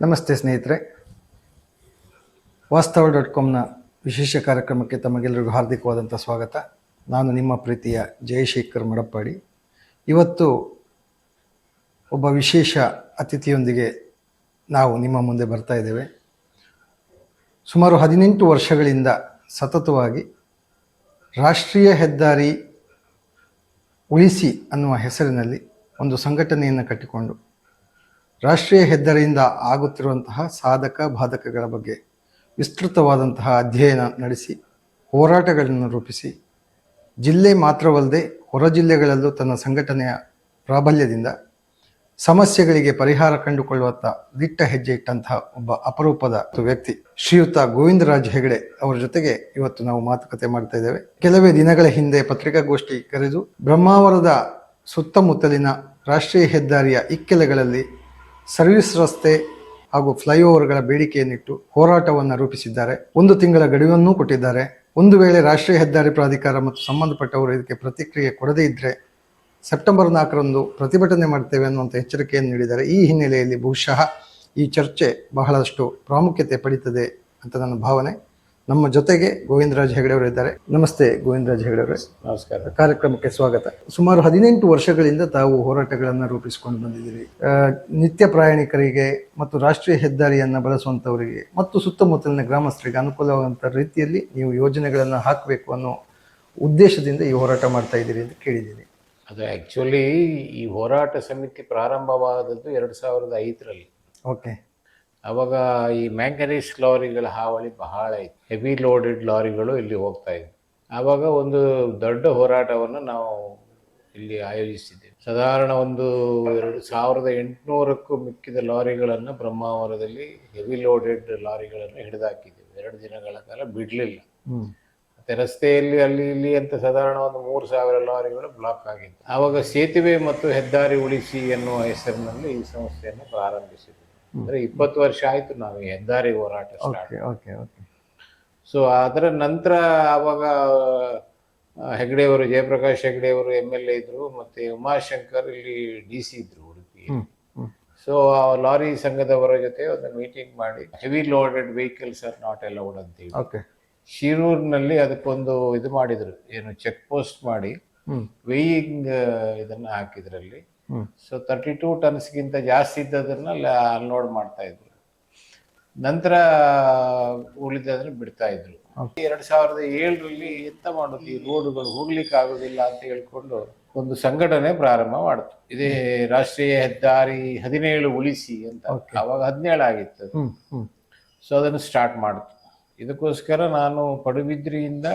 ನಮಸ್ತೆ ಸ್ನೇಹಿತರೆ. ವಾಸ್ತವ ಡಾಟ್ ಕಾಮ್ನ ವಿಶೇಷ ಕಾರ್ಯಕ್ರಮಕ್ಕೆ ತಮಗೆಲ್ಲರಿಗೂ ಹಾರ್ದಿಕವಾದಂಥ ಸ್ವಾಗತ. ನಾನು ನಿಮ್ಮ ಪ್ರೀತಿಯ ಜಯಶೇಖರ್ ಮಡಪ್ಪಾಡಿ. ಇವತ್ತು ಒಬ್ಬ ವಿಶೇಷ ಅತಿಥಿಯೊಂದಿಗೆ ನಾವು ನಿಮ್ಮ ಮುಂದೆ ಬರ್ತಾ ಇದ್ದೇವೆ. ಸುಮಾರು ಹದಿನೆಂಟು ವರ್ಷಗಳಿಂದ ಸತತವಾಗಿ ರಾಷ್ಟ್ರೀಯ ಹೆದ್ದಾರಿ ಉಳಿಸಿ ಅನ್ನುವ ಹೆಸರಿನಲ್ಲಿ ಒಂದು ಸಂಘಟನೆಯನ್ನು ಕಟ್ಟಿಕೊಂಡು ರಾಷ್ಟ್ರೀಯ ಹೆದ್ದಾರಿಯಿಂದ ಆಗುತ್ತಿರುವಂತಹ ಸಾಧಕ ಬಾಧಕಗಳ ಬಗ್ಗೆ ವಿಸ್ತೃತವಾದಂತಹ ಅಧ್ಯಯನ ನಡೆಸಿ, ಹೋರಾಟಗಳನ್ನು ರೂಪಿಸಿ, ಜಿಲ್ಲೆ ಮಾತ್ರವಲ್ಲದೆ ಹೊರ ಜಿಲ್ಲೆಗಳಲ್ಲೂ ತನ್ನ ಸಂಘಟನೆಯ ಪ್ರಾಬಲ್ಯದಿಂದ ಸಮಸ್ಯೆಗಳಿಗೆ ಪರಿಹಾರ ಕಂಡುಕೊಳ್ಳುವತ್ತ ದಿಟ್ಟ ಹೆಜ್ಜೆ ಇಟ್ಟಂತಹ ಒಬ್ಬ ಅಪರೂಪದ ವ್ಯಕ್ತಿ ಶ್ರೀಯುತ ಗೋವಿಂದರಾಜ್ ಹೆಗಡೆ ಅವರ ಜೊತೆಗೆ ಇವತ್ತು ನಾವು ಮಾತುಕತೆ ಮಾಡ್ತಾ ಇದ್ದೇವೆ. ಕೆಲವೇ ದಿನಗಳ ಹಿಂದೆ ಪತ್ರಿಕಾಗೋಷ್ಠಿ ಕರೆದು ಬ್ರಹ್ಮಾವರದ ಸುತ್ತಮುತ್ತಲಿನ ರಾಷ್ಟ್ರೀಯ ಹೆದ್ದಾರಿಯ ಇಕ್ಕೆಲೆಗಳಲ್ಲಿ ಸರ್ವಿಸ್ ರಸ್ತೆ ಹಾಗೂ ಫ್ಲೈಓವರ್ಗಳ ಬೇಡಿಕೆಯನ್ನಿಟ್ಟು ಹೋರಾಟವನ್ನು ರೂಪಿಸಿದ್ದಾರೆ. ಒಂದು ತಿಂಗಳ ಗಡುವನ್ನೂ ಕೊಟ್ಟಿದ್ದಾರೆ. ಒಂದು ವೇಳೆ ರಾಷ್ಟ್ರೀಯ ಹೆದ್ದಾರಿ ಪ್ರಾಧಿಕಾರ ಮತ್ತು ಸಂಬಂಧಪಟ್ಟವರು ಇದಕ್ಕೆ ಪ್ರತಿಕ್ರಿಯೆ ಕೊಡದೇ ಇದ್ದರೆ ಸೆಪ್ಟೆಂಬರ್ ನಾಲ್ಕರಂದು ಪ್ರತಿಭಟನೆ ಮಾಡ್ತೇವೆ ಅನ್ನುವಂಥ ಎಚ್ಚರಿಕೆಯನ್ನು ನೀಡಿದ್ದಾರೆ. ಈ ಹಿನ್ನೆಲೆಯಲ್ಲಿ ಬಹುಶಃ ಈ ಚರ್ಚೆ ಬಹಳಷ್ಟು ಪ್ರಾಮುಖ್ಯತೆ ಪಡೀತದೆ ಅಂತ ನನ್ನ ಭಾವನೆ. ನಮ್ಮ ಜೊತೆಗೆ ಗೋವಿಂದರಾಜ್ ಹೆಗಡೆ ಅವರು ಇದ್ದಾರೆ. ನಮಸ್ತೆ ಗೋವಿಂದರಾಜ್ ಹೆಗಡೆ ಅವರೇ. ನಮಸ್ಕಾರ. ಕಾರ್ಯಕ್ರಮಕ್ಕೆ ಸ್ವಾಗತ. ಸುಮಾರು ಹದಿನೆಂಟು ವರ್ಷಗಳಿಂದ ತಾವು ಹೋರಾಟಗಳನ್ನು ರೂಪಿಸಿಕೊಂಡು ಬಂದಿದ್ದೀರಿ. ನಿತ್ಯ ಪ್ರಯಾಣಿಕರಿಗೆ ಮತ್ತು ರಾಷ್ಟ್ರೀಯ ಹೆದ್ದಾರಿಯನ್ನು ಬಳಸುವಂಥವರಿಗೆ ಮತ್ತು ಸುತ್ತಮುತ್ತಲಿನ ಗ್ರಾಮಸ್ಥರಿಗೆ ಅನುಕೂಲವಾಗುವಂತ ರೀತಿಯಲ್ಲಿ ನೀವು ಯೋಜನೆಗಳನ್ನು ಹಾಕಬೇಕು ಅನ್ನೋ ಉದ್ದೇಶದಿಂದ ಈ ಹೋರಾಟ ಮಾಡ್ತಾ ಇದ್ದೀರಿ ಅಂತ ಕೇಳಿದ್ದೀನಿ. ಅದು ಆ್ಯಕ್ಚುಲಿ ಈ ಹೋರಾಟ ಸಮಿತಿ ಪ್ರಾರಂಭವಾದದ್ದು ಎರಡು ಸಾವಿರದ ಐದರಲ್ಲಿ. ಓಕೆ ಅವಾಗ ಈ ಮ್ಯಾಂಗನೀಸ್ ಲಾರಿಗಳ ಹಾವಳಿ ಬಹಳ ಇತ್ತು ಹೆವಿ ಲೋಡೆಡ್ ಲಾರಿಗಳು ಇಲ್ಲಿ ಹೋಗ್ತಾ ಇದ್ವು. ಆವಾಗ ಒಂದು ದೊಡ್ಡ ಹೋರಾಟವನ್ನು ನಾವು ಇಲ್ಲಿ ಆಯೋಜಿಸಿದ್ದೇವೆ. ಸಾಧಾರಣ ಒಂದು ಎರಡು ಸಾವಿರದ ಎಂಟುನೂರಕ್ಕೂ ಮಿಕ್ಕಿದ ಲಾರಿಗಳನ್ನು ಬ್ರಹ್ಮಾವರದಲ್ಲಿ ಹೆವಿ ಲೋಡೆಡ್ ಲಾರಿಗಳನ್ನು ಹಿಡಿದಾಕಿದ್ದೇವೆ. ಎರಡು ದಿನಗಳ ಕಾಲ ಬಿಡಲಿಲ್ಲ. ಮತ್ತು ರಸ್ತೆಯಲ್ಲಿ ಅಲ್ಲಿ ಇಲ್ಲಿ ಅಂತ ಸಾಧಾರಣ ಒಂದು ಮೂರು ಸಾವಿರ ಲಾರಿಗಳು ಬ್ಲಾಕ್ ಆಗಿದ್ದವು. ಆವಾಗ ಸೇತುವೆ ಮತ್ತು ಹೆದ್ದಾರಿ ಉಳಿಸಿ ಎನ್ನುವ ಹೆಸರಿನಲ್ಲಿ ಈ ಸಂಸ್ಥೆಯನ್ನು ಪ್ರಾರಂಭಿಸಿದ್ವಿ. ಅಂದ್ರೆ ಇಪ್ಪತ್ತು ವರ್ಷ ಆಯ್ತು ನಾವು ಹೆದ್ದಾರಿ ಹೋರಾಟ ಓಕೆ ಓಕೆ ಸೊ ಅದರ ನಂತರ ಅವಾಗ ಹೆಗ್ಡೆ ಹೆಗ್ಡೆಯವರು ಜಯಪ್ರಕಾಶ್ ಹೆಗ್ಡೆಯವರು ಎಂ ಎಲ್ ಎ ಇದ್ರು ಮತ್ತೆ ಉಮಾಶಂಕರ್ ಇಲ್ಲಿ ಡಿ ಸಿ ಇದ್ರು ಉಡುಪಿ ಸೊ ಆ ಲಾರಿ ಸಂಘದವರ ಜೊತೆ ಒಂದು ಮೀಟಿಂಗ್ ಮಾಡಿ heavy loaded vehicles are not allowed ಅಂತೇಳಿ ಓಕೆ ಶಿರೂರ್ನಲ್ಲಿ ಅದಕ್ಕೊಂದು ಇದು ಮಾಡಿದ್ರು ಏನು ಚೆಕ್ ಪೋಸ್ಟ್ ಮಾಡಿ ವೇಯಿಂಗ್ ಇದನ್ನ ಹಾಕಿದ್ರಲ್ಲಿ. ಸೊ ತರ್ಟಿ ಟೂ ಟನ್ಸ್ಗಿಂತ ಜಾಸ್ತಿ ಇದ್ದದನ್ನ ಅನ್ಲೋಡ್ ಮಾಡ್ತಾ ಇದ್ರು. ನಂತರ ಉಳಿದ್ರೆ ಬಿಡ್ತಾ ಇದ್ರು. ಎರಡ್ ಸಾವಿರದ ಏಳರಲ್ಲಿ ಎಂತ ಮಾಡೋದು? ಈ ರೋಡುಗಳು ಹೋಗ್ಲಿಕ್ಕೆ ಆಗೋದಿಲ್ಲ ಅಂತ ಹೇಳ್ಕೊಂಡು ಒಂದು ಸಂಘಟನೆ ಪ್ರಾರಂಭ ಮಾಡ್ತು. ಇದೇ ರಾಷ್ಟ್ರೀಯ ಹೆದ್ದಾರಿ ಹದಿನೇಳು ಉಳಿಸಿ ಅಂತ. ಅವಾಗ ಹದಿನೇಳು ಆಗಿತ್ತು ಸೊ ಅದನ್ನು ಸ್ಟಾರ್ಟ್ ಮಾಡಿತು. ಇದಕ್ಕೋಸ್ಕರ ನಾನು ಪಡುಬಿದ್ರಿಯಿಂದ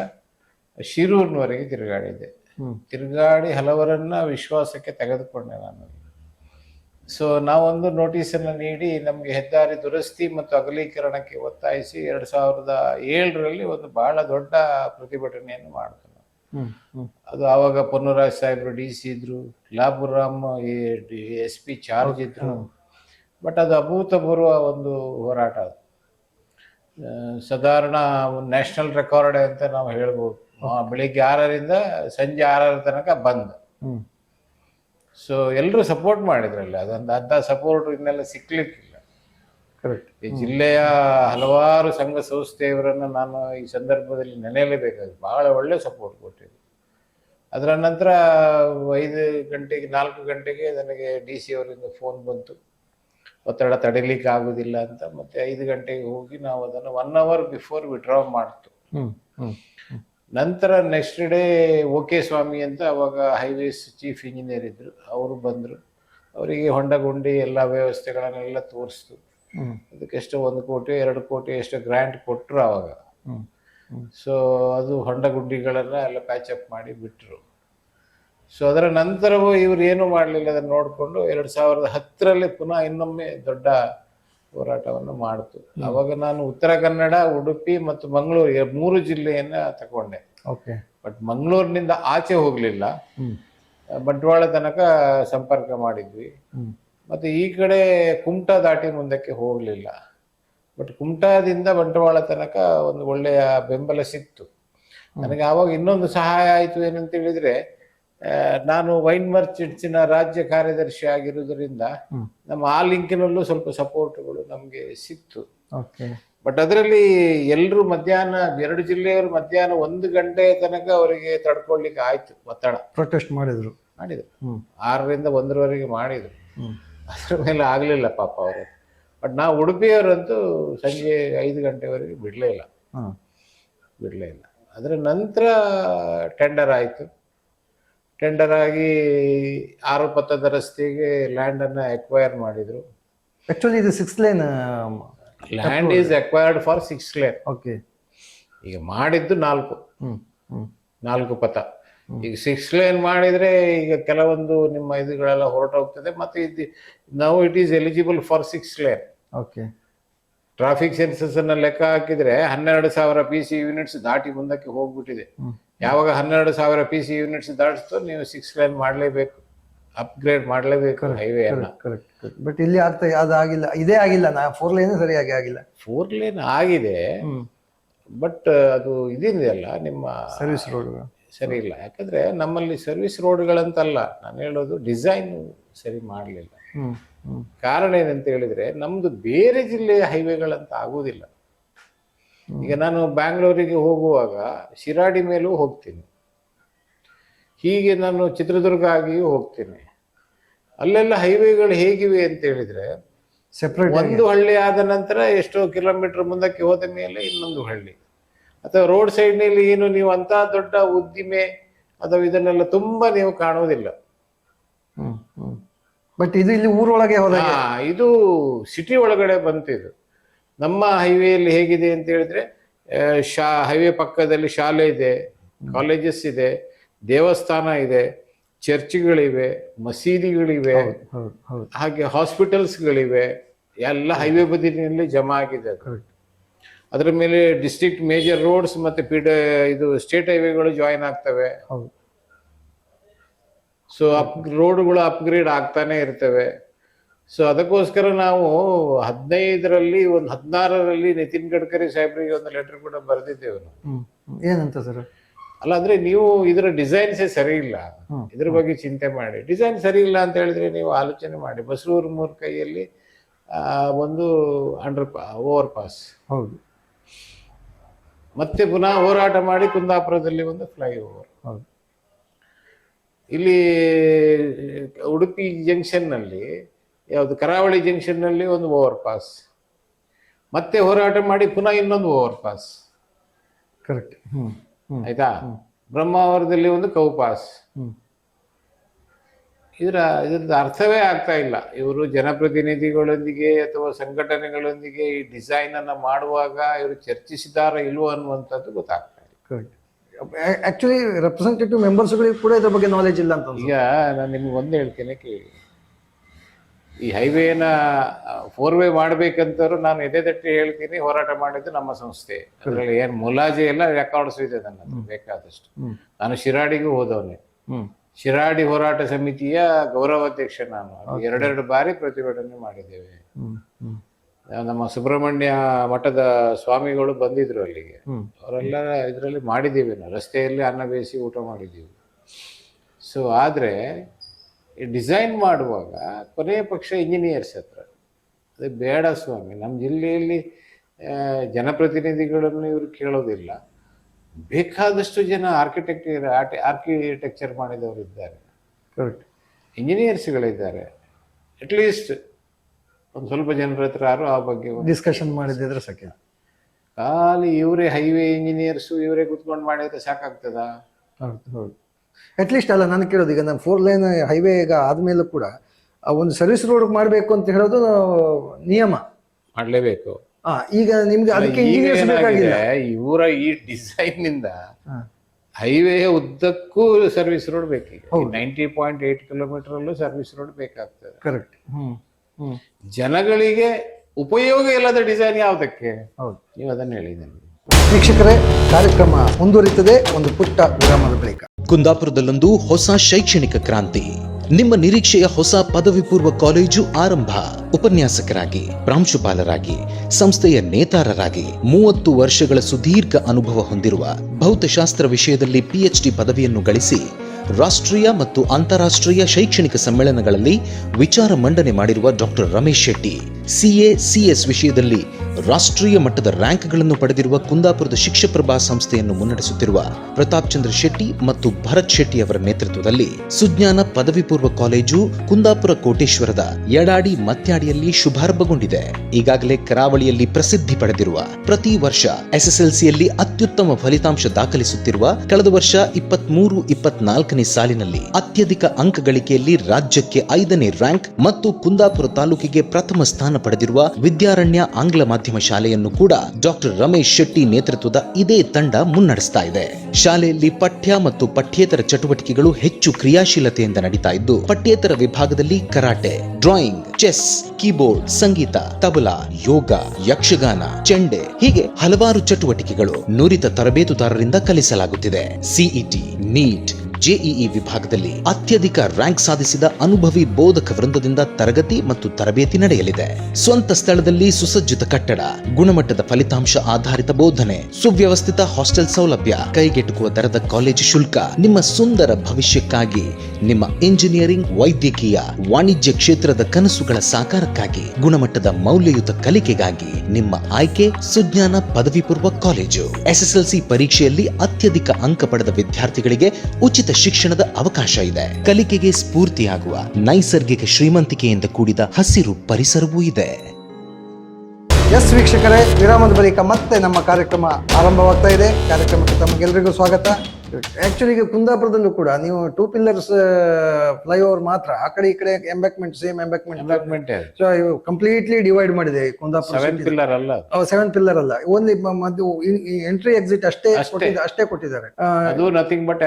ಶಿರೂರಿನವರೆಗೆ ತಿರುಗಾಡಿದ್ದೆ. ಹ್ಞೂ ತಿರುಗಾಡಿ ಹಲವರನ್ನ ವಿಶ್ವಾಸಕ್ಕೆ ತೆಗೆದುಕೊಂಡೆ ನಾನು. ಸೊ ನಾವೊಂದು ನೋಟಿಸನ್ನು ನೀಡಿ ನಮಗೆ ಹೆದ್ದಾರಿ ದುರಸ್ತಿ ಮತ್ತು ಅಗಲೀಕರಣಕ್ಕೆ ಒತ್ತಾಯಿಸಿ ಎರಡು ಸಾವಿರದ ಏಳರಲ್ಲಿ ಒಂದು ಬಹಳ ದೊಡ್ಡ ಪ್ರತಿಭಟನೆಯನ್ನು ಮಾಡಿದೆ ನಾವು. ಹ್ಞೂ ಹ್ಞೂ ಅದು ಆವಾಗ ಪೊನ್ನರಾಜ್ ಸಾಹೇಬ್ರು ಡಿ ಸಿ ಇದ್ರು ಲಾಬುರಾಮ್ ಎಸ್ ಪಿ ಚಾರ್ಜ್ ಇದ್ರು. ಬಟ್ ಅದು ಅಭೂತಪೂರ್ವ ಒಂದು ಹೋರಾಟ ಅದು. ಸಾಧಾರಣ ನ್ಯಾಷನಲ್ ರೆಕಾರ್ಡ್ ಅಂತ ನಾವು ಹೇಳ್ಬೋದು. ಬೆಳಿಗ್ಗೆ ಆರರಿಂದ ಸಂಜೆ ಆರರ ತನಕ ಬಂದ್. ಸೊ ಎಲ್ಲರೂ ಸಪೋರ್ಟ್ ಮಾಡಿದ್ರಲ್ಲ ಅದೊಂದು ಅಂಥ ಸಪೋರ್ಟ್ ಇನ್ನೆಲ್ಲ ಸಿಕ್ಲಿಕ್ಕಿಲ್ಲ. ಕರೆಕ್ಟ್ ಈ ಜಿಲ್ಲೆಯ ಹಲವಾರು ಸಂಘ ಸಂಸ್ಥೆಯವರನ್ನು ನಾನು ಈ ಸಂದರ್ಭದಲ್ಲಿ ನೆನೆಯಲೇಬೇಕಾಗಿ ಬಹಳ ಒಳ್ಳೆ ಸಪೋರ್ಟ್ ಕೊಟ್ಟಿದ್ರು. ಅದರ ನಂತರ ಐದು ಗಂಟೆಗೆ ನಾಲ್ಕು ಗಂಟೆಗೆ ನನಗೆ ಡಿ ಸಿ ಅವರಿಂದ ಫೋನ್ ಬಂತು. ಒತ್ತಡ ತಡಿಲಿಕ್ಕೆ ಆಗುದಿಲ್ಲ ಅಂತ ಮತ್ತೆ ಐದು ಗಂಟೆಗೆ ಹೋಗಿ ನಾವು ಅದನ್ನು ಒನ್ ಅವರ್ ಬಿಫೋರ್ ವಿಡ್ರಾ ಮಾಡ್ತು. ನಂತರ ನೆಕ್ಸ್ಟ್ ಡೇ ಓಕೆ ಸ್ವಾಮಿ ಅಂತ ಅವಾಗ ಹೈವೇಸ್ ಚೀಫ್ ಇಂಜಿನಿಯರ್ ಇದ್ದರು ಅವರು ಬಂದರು. ಅವರಿಗೆ ಹೊಂಡಗುಂಡಿ ಎಲ್ಲ ವ್ಯವಸ್ಥೆಗಳನ್ನೆಲ್ಲ ತೋರಿಸ್ತು ಅದಕ್ಕೆ ಎಷ್ಟೋ ಒಂದು ಕೋಟಿ ಎರಡು ಕೋಟಿ ಎಷ್ಟು ಗ್ರ್ಯಾಂಟ್ ಕೊಟ್ಟರು ಅವಾಗ. ಸೊ ಅದು ಹೊಂಡ ಗುಂಡಿಗಳನ್ನ ಎಲ್ಲ ಪ್ಯಾಚಪ್ ಮಾಡಿ ಬಿಟ್ಟರು ಸೊ ಅದರ ನಂತರವೂ ಇವರು ಏನು ಮಾಡಲಿಲ್ಲ ಅದನ್ನು ನೋಡಿಕೊಂಡು ಎರಡು ಸಾವಿರದ ಹತ್ತರಲ್ಲಿ ಪುನಃ ಇನ್ನೊಮ್ಮೆ ದೊಡ್ಡ ಹೋರಾಟವನ್ನು ಮಾಡ್ತು. ಅವಾಗ ನಾನು ಉತ್ತರ ಕನ್ನಡ ಉಡುಪಿ ಮತ್ತು ಮಂಗಳೂರು ಮೂರು ಜಿಲ್ಲೆಯನ್ನ ತಗೊಂಡೆ. ಓಕೆ. ಬಟ್ ಮಂಗಳೂರಿನಿಂದ ಆಚೆ ಹೋಗಲಿಲ್ಲ. ಬಂಟ್ವಾಳ ತನಕ ಸಂಪರ್ಕ ಮಾಡಿದ್ವಿ. ಮತ್ತೆ ಈ ಕಡೆ ಕುಮಟಾ ದಾಟಿ ಮುಂದಕ್ಕೆ ಹೋಗಲಿಲ್ಲ. ಬಟ್ ಕುಮಟಾದಿಂದ ಬಂಟ್ವಾಳ ತನಕ ಒಂದು ಒಳ್ಳೆಯ ಬೆಂಬಲ ಸಿಕ್ತು. ನನಗೆ ಆವಾಗ ಇನ್ನೊಂದು ಸಹಾಯ ಆಯಿತು ಏನಂತ ಹೇಳಿದ್ರೆ ನಾನು ವೈನ್ ಮರ್ಚೆಂಟ್ಸಿನ ರಾಜ್ಯ ಕಾರ್ಯದರ್ಶಿ ಆಗಿರುವುದರಿಂದ ನಮ್ಮ ಆ ಲಿಂಕಿನಲ್ಲೂ ಸ್ವಲ್ಪ ಸಪೋರ್ಟ್ಗಳು ನಮಗೆ ಸಿಕ್ತು. ಬಟ್ ಅದರಲ್ಲಿ ಎಲ್ಲರೂ ಮಧ್ಯಾಹ್ನ ಎರಡು ಜಿಲ್ಲೆಯವರು ಮಧ್ಯಾಹ್ನ ಒಂದು ಗಂಟೆ ತನಕ ಅವರಿಗೆ ತಡ್ಕೊಳ್ಲಿಕ್ಕೆ ಆಯ್ತು ಒತ್ತಡ. ಪ್ರೊಟೆಸ್ಟ್ ಮಾಡಿದ್ರು. ಮಾಡಿದ್ರು. ಆರರಿಂದ ಒಂದರವರೆಗೆ ಮಾಡಿದ್ರು. ಅದ್ರ ಮೇಲೆ ಆಗಲಿಲ್ಲ ಪಾಪ ಅವರು. ಬಟ್ ನಾವು ಉಡುಪಿಯವರಂತೂ ಸಂಜೆ ಐದು ಗಂಟೆವರೆಗೆ ಬಿಡಲೇ ಇಲ್ಲ. ಬಿಡಲೇ ಇಲ್ಲ. ಅದರ ನಂತರ ಟೆಂಡರ್ ಆಯಿತು. ಟೆಂಡರ್ ಆಗಿ ಆರು ಪತ್ತದ ರಸ್ತೆಗೆ ಲ್ಯಾಂಡ್ ಅನ್ನ ಅಕ್ವೈರ್ ಮಾಡಿದ್ರು. ಆಕ್ಚುಲಿ ಇದು six line land is acquired for six lane okay ಈಗ ಮಾಡಿದ್ದು ನಾಲ್ಕು. ನಾಲ್ಕು ಪಥ. ಈಗ ಸಿಕ್ಸ್ ಲೈನ್ ಮಾಡಿದ್ರೆ ಈಗ ಕೆಲವೊಂದು ನಿಮ್ಮ ಇದುಗಳೆಲ್ಲ ಹೊರಟೋಗ್ತದೆ ಮತ್ತೆ ಇದು ನಾವು it is eligible for six lane okay traffic census ಅನ್ನ ಲೆಕ್ಕ ಹಾಕಿದ್ರೆ ಹನ್ನೆರಡು ಸಾವಿರ ಪಿ ಸಿ ಯೂನಿಟ್ಸ್ ದಾಟಿ ಮುಂದಕ್ಕೆ ಹೋಗ್ಬಿಟ್ಟಿದೆ. ಯಾವಾಗ ಹನ್ನೆರಡು ಸಾವಿರ ಪಿ ಸಿ ಯೂನಿಟ್ಸ್ ದಾಟಿಸ್ತೋ ನೀವು ಸಿಕ್ಸ್ ಲೈನ್ ಮಾಡಲೇಬೇಕು ಅಪ್ಗ್ರೇಡ್ ಮಾಡಲೇಬೇಕು ಹೈವೇ ಎಲ್ಲ ಕರೆಕ್ಟ್ ಬಟ್ ಇಲ್ಲಿ ಅರ್ಥ ಅದು ಆಗಿಲ್ಲ ಇದೇ ಆಗಿಲ್ಲ ನಾ ಫೋರ್ ಲೈನ್ ಸರಿಯಾಗಿ ಆಗಿಲ್ಲ. ಫೋರ್ ಲೈನ್ ಆಗಿದೆ ಬಟ್ ಅದು ಇದಿದೆಯಲ್ಲ ನಿಮ್ಮ ಸರ್ವಿಸ್ ರೋಡ್ ಸರಿ ಇಲ್ಲ. ಯಾಕಂದ್ರೆ ನಮ್ಮಲ್ಲಿ ಸರ್ವಿಸ್ ರೋಡ್ಗಳಂತಲ್ಲ ನಾನು ಹೇಳೋದು ಡಿಸೈನ್ ಸರಿ ಮಾಡಲಿಲ್ಲ. ಕಾರಣ ಏನಂತ ಹೇಳಿದ್ರೆ ನಮ್ದು ಬೇರೆ ಜಿಲ್ಲೆಯ ಹೈವೇಗಳಂತ ಆಗುವುದಿಲ್ಲ ಈಗ ನಾನು ಬ್ಯಾಂಗ್ಳೂರಿಗೆ ಹೋಗುವಾಗ ಶಿರಾಡಿ ಮೇಲೂ ಹೋಗ್ತೀನಿ. ಹೀಗೆ ನಾನು ಚಿತ್ರದುರ್ಗ ಆಗಿಯೂ ಹೋಗ್ತೀನಿ. ಅಲ್ಲೆಲ್ಲ ಹೈವೇಗಳು ಹೇಗಿವೆ ಅಂತ ಹೇಳಿದ್ರೆ ಸೆಪ್ರೇಟ್ ಒಂದು ಹಳ್ಳಿ ಆದ ನಂತರ ಎಷ್ಟೋ ಕಿಲೋಮೀಟರ್ ಮುಂದಕ್ಕೆ ಹೋದ ಮೇಲೆ ಇನ್ನೊಂದು ಹಳ್ಳಿ. ಅಥವಾ ರೋಡ್ ಸೈಡ್ನಲ್ಲಿ ಏನು ನೀವು ಅಂತ ದೊಡ್ಡ ಉದ್ದಿಮೆ ಅಥವಾ ಇದನ್ನೆಲ್ಲ ತುಂಬಾ ನೀವು ಕಾಣುವುದಿಲ್ಲ. ಹ್ಮ್ ಹ್ಮ್. ಬಟ್ ಇದು ಇಲ್ಲಿ ಊರೊಳಗೆ ಇದು ಸಿಟಿ ಒಳಗಡೆ ಬಂತು ಇದು ನಮ್ಮ ಹೈವೇಯಲ್ಲಿ ಹೇಗಿದೆ ಅಂತ ಹೇಳಿದ್ರೆ ಶಾ ಹೈವೇ ಪಕ್ಕದಲ್ಲಿ ಶಾಲೆ ಇದೆ ಕಾಲೇಜಸ್ ಇದೆ ದೇವಸ್ಥಾನ ಇದೆ ಚರ್ಚ್ಗಳಿವೆ ಮಸೀದಿಗಳಿವೆ ಹಾಗೆ ಹಾಸ್ಪಿಟಲ್ಸ್ಗಳಿವೆ ಎಲ್ಲ ಹೈವೇ ಬದಿನಲ್ಲಿ ಜಮಾ ಆಗಿದೆ ಅದರ ಮೇಲೆ ಡಿಸ್ಟ್ರಿಕ್ಟ್ ಮೇಜರ್ ರೋಡ್ಸ್ ಮತ್ತೆ ಪಿಡ ಇದು ಸ್ಟೇಟ್ ಹೈವೇಗಳು ಜಾಯಿನ್ ಆಗ್ತವೆ. ಸೊ ಅಪ್ ರೋಡ್ಗಳು ಅಪ್ಗ್ರೇಡ್ ಆಗ್ತಾನೆ ಇರ್ತವೆ. ಸೊ ಅದಕ್ಕೋಸ್ಕರ ನಾವು ಹದಿನೈದರಲ್ಲಿ ಒಂದು ಹದಿನಾರರಲ್ಲಿ ನಿತಿನ್ ಗಡ್ಕರಿ ಸಾಹೇಬ್ರಿಗೆ ಒಂದು ಲೆಟರ್ ಕೂಡ ಬರೆದಿದ್ದೇವೆ ನಾವು. ಏನಂತ ಸರ್? ಅಲ್ಲ ಅಂದ್ರೆ ನೀವು ಇದರ ಡಿಸೈನ್ಸೇ ಸರಿ ಇಲ್ಲ. ಇದ್ರ ಬಗ್ಗೆ ಚಿಂತೆ ಮಾಡಿ. ಡಿಸೈನ್ ಸರಿ ಇಲ್ಲ ಅಂತ ಹೇಳಿದ್ರೆ ನೀವು ಆಲೋಚನೆ ಮಾಡಿ. ಬಸರೂರು ಮೂರ್ ಕೈಯಲ್ಲಿ ಒಂದು ಅಂಡರ್ ಓವರ್ ಪಾಸ್ ಹೌದು. ಮತ್ತೆ ಪುನಃ ಹೋರಾಟ ಮಾಡಿ ಕುಂದಾಪುರದಲ್ಲಿ ಒಂದು ಫ್ಲೈ ಓವರ್ ಹೌದು. ಇಲ್ಲಿ ಉಡುಪಿ ಜಂಕ್ಷನ್ನಲ್ಲಿ ಯಾವುದು ಕರಾವಳಿ ಜಂಕ್ಷನ್ನಲ್ಲಿ ಒಂದು ಓವರ್ ಪಾಸ್. ಮತ್ತೆ ಹೋರಾಟ ಮಾಡಿ ಪುನಃ ಇನ್ನೊಂದು ಓವರ್ ಪಾಸ್. ಕರೆಕ್ಟ್ ಆಯ್ತಾ? ಬ್ರಹ್ಮಾವರದಲ್ಲಿ ಒಂದು ಕೌ ಪಾಸ್. ಇದರ ಇದ್ರದ್ದು ಅರ್ಥವೇ ಆಗ್ತಾ ಇಲ್ಲ. ಇವರು ಜನಪ್ರತಿನಿಧಿಗಳೊಂದಿಗೆ ಅಥವಾ ಸಂಘಟನೆಗಳೊಂದಿಗೆ ಈ ಡಿಸೈನ್ ಅನ್ನು ಮಾಡುವಾಗ ಇವರು ಚರ್ಚಿಸಿದಾರ ಇಲ್ವೋ ಅನ್ನುವಂಥದ್ದು ಗೊತ್ತಾಗ್ತಾ ಇಲ್ಲ. ಆಕ್ಚುಲಿ ರೆಪ್ರೆಸೆಂಟೇಟಿವ್ ಮೆಂಬರ್ಸ್ಗಳಿಗೆ ಕೂಡ ಇದ್ರ ಬಗ್ಗೆ ನಾಲೆಜ್ ಇಲ್ಲ ಅಂತ ಈಗ ನಾನು ನಿಮ್ಗೆ ಒಂದು ಹೇಳ್ತೇನೆ ಕೇಳಿ. ಈ ಹೈವೇನ ಫೋರ್ ವೇ ಮಾಡ್ಬೇಕಂತವ್ರು ನಾನು ಎದೆದಟ್ಟಿ ಹೇಳ್ತೀನಿ ಹೋರಾಟ ಮಾಡಿದ್ದು ನಮ್ಮ ಸಂಸ್ಥೆ. ಅದರಲ್ಲಿ ಏನು ಮುಲಾಜಿ ಎಲ್ಲ ರೆಕಾರ್ಡ್ಸ್ ಇದೆ ನನ್ನ ಬೇಕಾದಷ್ಟು. ನಾನು ಶಿರಾಡಿಗೂ ಹೋದವನೇ. ಶಿರಾಡಿ ಹೋರಾಟ ಸಮಿತಿಯ ಗೌರವಾಧ್ಯಕ್ಷ ನಾನು. ಎರಡೆರಡು ಬಾರಿ ಪ್ರತಿಭಟನೆ ಮಾಡಿದ್ದೇವೆ. ನಮ್ಮ ಸುಬ್ರಹ್ಮಣ್ಯ ಮಠದ ಸ್ವಾಮಿಗಳು ಬಂದಿದ್ರು ಅಲ್ಲಿಗೆ. ಅವರೆಲ್ಲ ಇದರಲ್ಲಿ ಮಾಡಿದ್ದೀವಿ ನಾವು. ರಸ್ತೆಯಲ್ಲಿ ಅನ್ನ ಬೇಯಿಸಿ ಊಟ ಮಾಡಿದ್ದೀವಿ. ಸೊ ಆದರೆ ಡಿಸೈನ್ ಮಾಡುವಾಗ ಕೊನೆಯ ಪಕ್ಷ ಇಂಜಿನಿಯರ್ಸ್ ಹತ್ರ. ಅದು ಬೇಡ ಸ್ವಾಮಿ ನಮ್ಮ ಜಿಲ್ಲೆಯಲ್ಲಿ ಜನಪ್ರತಿನಿಧಿಗಳನ್ನು ಇವರು ಕೇಳೋದಿಲ್ಲ. ಬೇಕಾದಷ್ಟು ಜನ ಆರ್ಕಿಟೆಕ್ಚರ್ ಆರ್ಕಿಟೆಕ್ಚರ್ ಮಾಡಿದವರು ಇದ್ದಾರೆ ಕರೆಕ್ಟ್ ಇಂಜಿನಿಯರ್ಸ್ಗಳಿದ್ದಾರೆ ಅಟ್ಲೀಸ್ಟ್ ಒಂದು ಸ್ವಲ್ಪ ಜನರ ಹತ್ರ ಯಾರು ಆ ಬಗ್ಗೆ ಡಿಸ್ಕಷನ್ ಮಾಡಿದ್ರೆ ಸಾಕೆ. ಖಾಲಿ ಇವರೇ ಹೈವೇ ಇಂಜಿನಿಯರ್ಸು ಇವರೇ ಕುತ್ಕೊಂಡು ಮಾಡಿದ್ರೆ ಸಾಕಾಗ್ತದಾ? ಹೌದು ಹೌದು. ಅಟ್ಲೀಸ್ಟ್ ಅಲ್ಲ ನಾನು ಕೇಳೋದು ಈಗ ನಾನು ಫೋರ್ ಲೈನ್ ಹೈವೇ ಈಗ ಆದಮೇಲೂ ಕೂಡ ಆ ಒಂದು ಸರ್ವಿಸ್ ರೋಡ್ ಮಾಡಬೇಕು ಅಂತ ಹೇಳೋದು ನಿಯಮ. ಮಾಡಲೇಬೇಕು. ಆ, ಈಗ ನಿಮ್ಗೆ ಅದಕ್ಕೆ ಈಗ ಇಂಜಿನಿಯರ್ಸ್ ಬೇಕಾಗಿಲ್ಲ. ಇವರ ಈ ಡಿಸೈನ್ನಿಂದ ಹೈವೇ ಉದ್ದಕ್ಕೂ ಸರ್ವಿಸ್ ರೋಡ್ ಬೇಕು ನೈಂಟಿ ಪಾಯಿಂಟ್ ಏಟ್ ಕಿಲೋಮೀಟರ್ ಅಲ್ಲೂ ಸರ್ವಿಸ್ ರೋಡ್ ಬೇಕಾಗ್ತದೆ. ಕರೆಕ್ಟ್ ಜನಗಳಿಗೆ ಉಪಯೋಗ ಇಲ್ಲದ ಡಿಸೈನ್ ಯಾವುದಕ್ಕೆ? ಹೌದು. ನೀವು ಅದನ್ನ ಹೇಳಿ ನನಗೆ ವೀಕ್ಷಕರೇ, ಕಾರ್ಯಕ್ರಮ ಮುಂದುವರಿಯುತ್ತದೆ ಒಂದು ಪುಟ್ಟ ವಿರಾಮದ ಬಳಿಕ. ಕುಂದಾಪುರದಲ್ಲೊಂದು ಹೊಸ ಶೈಕ್ಷಣಿಕ ಕ್ರಾಂತಿ. ನಿಮ್ಮ ನಿರೀಕ್ಷೆಯ ಹೊಸ ಪದವಿ ಪೂರ್ವ ಕಾಲೇಜು ಆರಂಭ. ಉಪನ್ಯಾಸಕರಾಗಿ, ಪ್ರಾಂಶುಪಾಲರಾಗಿ, ಸಂಸ್ಥೆಯ ನೇತಾರರಾಗಿ, ಮೂವತ್ತು ವರ್ಷಗಳ ಸುದೀರ್ಘ ಅನುಭವ ಹೊಂದಿರುವ ಭೌತಶಾಸ್ತ್ರ ವಿಷಯದಲ್ಲಿ ಪಿಎಚ್ಡಿ ಪದವಿಯನ್ನು ಗಳಿಸಿ, ರಾಷ್ಟ್ರೀಯ ಮತ್ತು ಅಂತಾರಾಷ್ಟ್ರೀಯ ಶೈಕ್ಷಣಿಕ ಸಮ್ಮೇಳನಗಳಲ್ಲಿ ವಿಚಾರ ಮಂಡನೆ ಮಾಡಿರುವ doctor Ramesh Shetty. CA CS ವಿಷಯದಲ್ಲಿ ರಾಷ್ಟ್ರೀಯ ಮಟ್ಟದ ರ್ಯಾಂಕ್ಗಳನ್ನು ಪಡೆದಿರುವ ಕುಂದಾಪುರದ ಶಿಕ್ಷಪ್ರಭಾ ಸಂಸ್ಥೆಯನ್ನು ಮುನ್ನಡೆಸುತ್ತಿರುವ ಪ್ರತಾಪ್ ಚಂದ್ರ ಶೆಟ್ಟಿ ಮತ್ತು ಭರತ್ ಶೆಟ್ಟಿ ಅವರ ನೇತೃತ್ವದಲ್ಲಿ ಸುಜ್ಞಾನ ಪದವಿ ಪೂರ್ವ ಕಾಲೇಜು ಕುಂದಾಪುರ ಕೋಟೇಶ್ವರದ ಎಡಾಡಿ ಮತ್ಯಾಡಿಯಲ್ಲಿ ಶುಭಾರಂಭಗೊಂಡಿದೆ. ಈಗಾಗಲೇ ಕರಾವಳಿಯಲ್ಲಿ ಪ್ರಸಿದ್ಧಿ ಪಡೆದಿರುವ ಪ್ರತಿ ವರ್ಷ ಎಸ್ಎಸ್ಎಲ್ಸಿಯಲ್ಲಿ ಅತ್ಯುತ್ತಮ ಫಲಿತಾಂಶ ದಾಖಲಿಸುತ್ತಿರುವ ಕಳೆದ ವರ್ಷ ಇಪ್ಪತ್ಮೂರು ಇಪ್ಪತ್ನಾಲ್ಕನೇ ಸಾಲಿನಲ್ಲಿ ಅತ್ಯಧಿಕ ಅಂಕಗಳಿಕೆಯಲ್ಲಿ ರಾಜ್ಯಕ್ಕೆ ಐದನೇ ರ್ಯಾಂಕ್ ಮತ್ತು ಕುಂದಾಪುರ ತಾಲೂಕಿಗೆ ಪ್ರಥಮ ಸ್ಥಾನ ಪಡೆದಿರುವ ವಿದ್ಯಾರಣ್ಯ ಆಂಗ್ಲ ಶಾಲೆಯನ್ನು ಕೂಡ ಡಾಕ್ಟರ್ ರಮೇಶ್ ಶೆಟ್ಟಿ ನೇತೃತ್ವದ ಇದೇ ತಂಡ ಮುನ್ನಡೆಸ್ತಾ ಇದೆ. ಶಾಲೆಯಲ್ಲಿ ಪಠ್ಯ ಮತ್ತು ಪಠ್ಯೇತರ ಚಟುವಟಿಕೆಗಳು ಹೆಚ್ಚು ಕ್ರಿಯಾಶೀಲತೆಯಿಂದ ನಡೀತಾ ಇದ್ದು, ಪಠ್ಯೇತರ ವಿಭಾಗದಲ್ಲಿ ಕರಾಟೆ, ಡ್ರಾಯಿಂಗ್, ಚೆಸ್, ಕೀಬೋರ್ಡ್, ಸಂಗೀತ, ತಬಲಾ, ಯೋಗ, ಯಕ್ಷಗಾನ, ಚೆಂಡೆ ಹೀಗೆ ಹಲವಾರು ಚಟುವಟಿಕೆಗಳು ನುರಿತ ತರಬೇತುದಾರರಿಂದ ಕಲಿಸಲಾಗುತ್ತಿದೆ. ಸಿಇಟಿ ನೀಟ್ ಜೆಇಇ ವಿಭಾಗದಲ್ಲಿ ಅತ್ಯಧಿಕ ರ್ಯಾಂಕ್ ಸಾಧಿಸಿದ ಅನುಭವಿ ಬೋಧಕ ವೃಂದದಿಂದ ತರಗತಿ ಮತ್ತು ತರಬೇತಿ ನಡೆಯಲಿದೆ. ಸ್ವಂತ ಸ್ಥಳದಲ್ಲಿ ಸುಸಜ್ಜಿತ ಕಟ್ಟಡ, ಗುಣಮಟ್ಟದ ಫಲಿತಾಂಶ ಆಧಾರಿತ ಬೋಧನೆ, ಸುವ್ಯವಸ್ಥಿತ ಹಾಸ್ಟೆಲ್ ಸೌಲಭ್ಯ, ಕೈಗೆಟುಕುವ ದರದ ಕಾಲೇಜು ಶುಲ್ಕ, ನಿಮ್ಮ ಸುಂದರ ಭವಿಷ್ಯಕ್ಕಾಗಿ, ನಿಮ್ಮ ಇಂಜಿನಿಯರಿಂಗ್, ವೈದ್ಯಕೀಯ, ವಾಣಿಜ್ಯ ಕ್ಷೇತ್ರದ ಕನಸುಗಳ ಸಾಕಾರಕ್ಕಾಗಿ, ಗುಣಮಟ್ಟದ ಮೌಲ್ಯಯುತ ಕಲಿಕೆಗಾಗಿ ನಿಮ್ಮ ಆಯ್ಕೆ ಸುಜ್ಞಾನ ಪದವಿ ಪೂರ್ವ ಕಾಲೇಜು. ಎಸ್ಎಸ್ಎಲ್ಸಿ ಪರೀಕ್ಷೆಯಲ್ಲಿ ಅತ್ಯಧಿಕ ಅಂಕ ಪಡೆದ ವಿದ್ಯಾರ್ಥಿಗಳಿಗೆ ಉಚಿತ ಶಿಕ್ಷಣದ ಅವಕಾಶ ಇದೆ. ಕಲಿಕೆಗೆ ಸ್ಫೂರ್ತಿಯಾಗುವ ನೈಸರ್ಗಿಕ ಶ್ರೀಮಂತಿಕೆಯಿಂದ ಕೂಡಿದ ಹಸಿರು ಪರಿಸರವೂ ಇದೆ. ಎಸ್ ವೀಕ್ಷಕರೇ, ವಿರಾಮದ ಬಳಿಕ ಮತ್ತೆ ನಮ್ಮ ಕಾರ್ಯಕ್ರಮ ಆರಂಭವಾಗ್ತಾ ಇದೆ. ಕಾರ್ಯಕ್ರಮಕ್ಕೆ ತಮಗೆಲ್ಲರಿಗೂ ಸ್ವಾಗತ. ಆಕ್ಚುಲಿ ಈಗ ಕುಂದಾಪುರದಲ್ಲೂ ಕೂಡ ನೀವು ಟೂ ಪಿಲ್ಲರ್ಸ್ ಫ್ಲೈಓವರ್ ಮಾತ್ರ ಆ ಕಡೆ ಈ ಕಡೆ ಎಂಬಾಕ್ಮೆಂಟ್ ಸೇಮ್ ಎಂಬಾಕ್ಮೆಂಟ್ ಸೊ ಇವು ಕಂಪ್ಲೀಟ್ಲಿ ಡಿವೈಡ್ ಮಾಡಿದೆ ಕುಂದಾಪುರ ಸೆವೆನ್ ಪಿಲ್ಲರ್ ಅಲ್ಲ. ಸೆವೆನ್ ಪಿಲ್ಲರ್ ಅಲ್ಲ. ಓನ್ಲಿ ಮದ್ದು ಎಂಟ್ರಿ ಎಕ್ಸಿಟ್ ಅಷ್ಟೇ ಅಷ್ಟೇ. ಕೊಟ್ಟಿದ್ದ- ಅಷ್ಟೇ ಕೊಟ್ಟಿದ್ದಾರೆ. ಅದು ನಥಿಂಗ್ ಬಟ್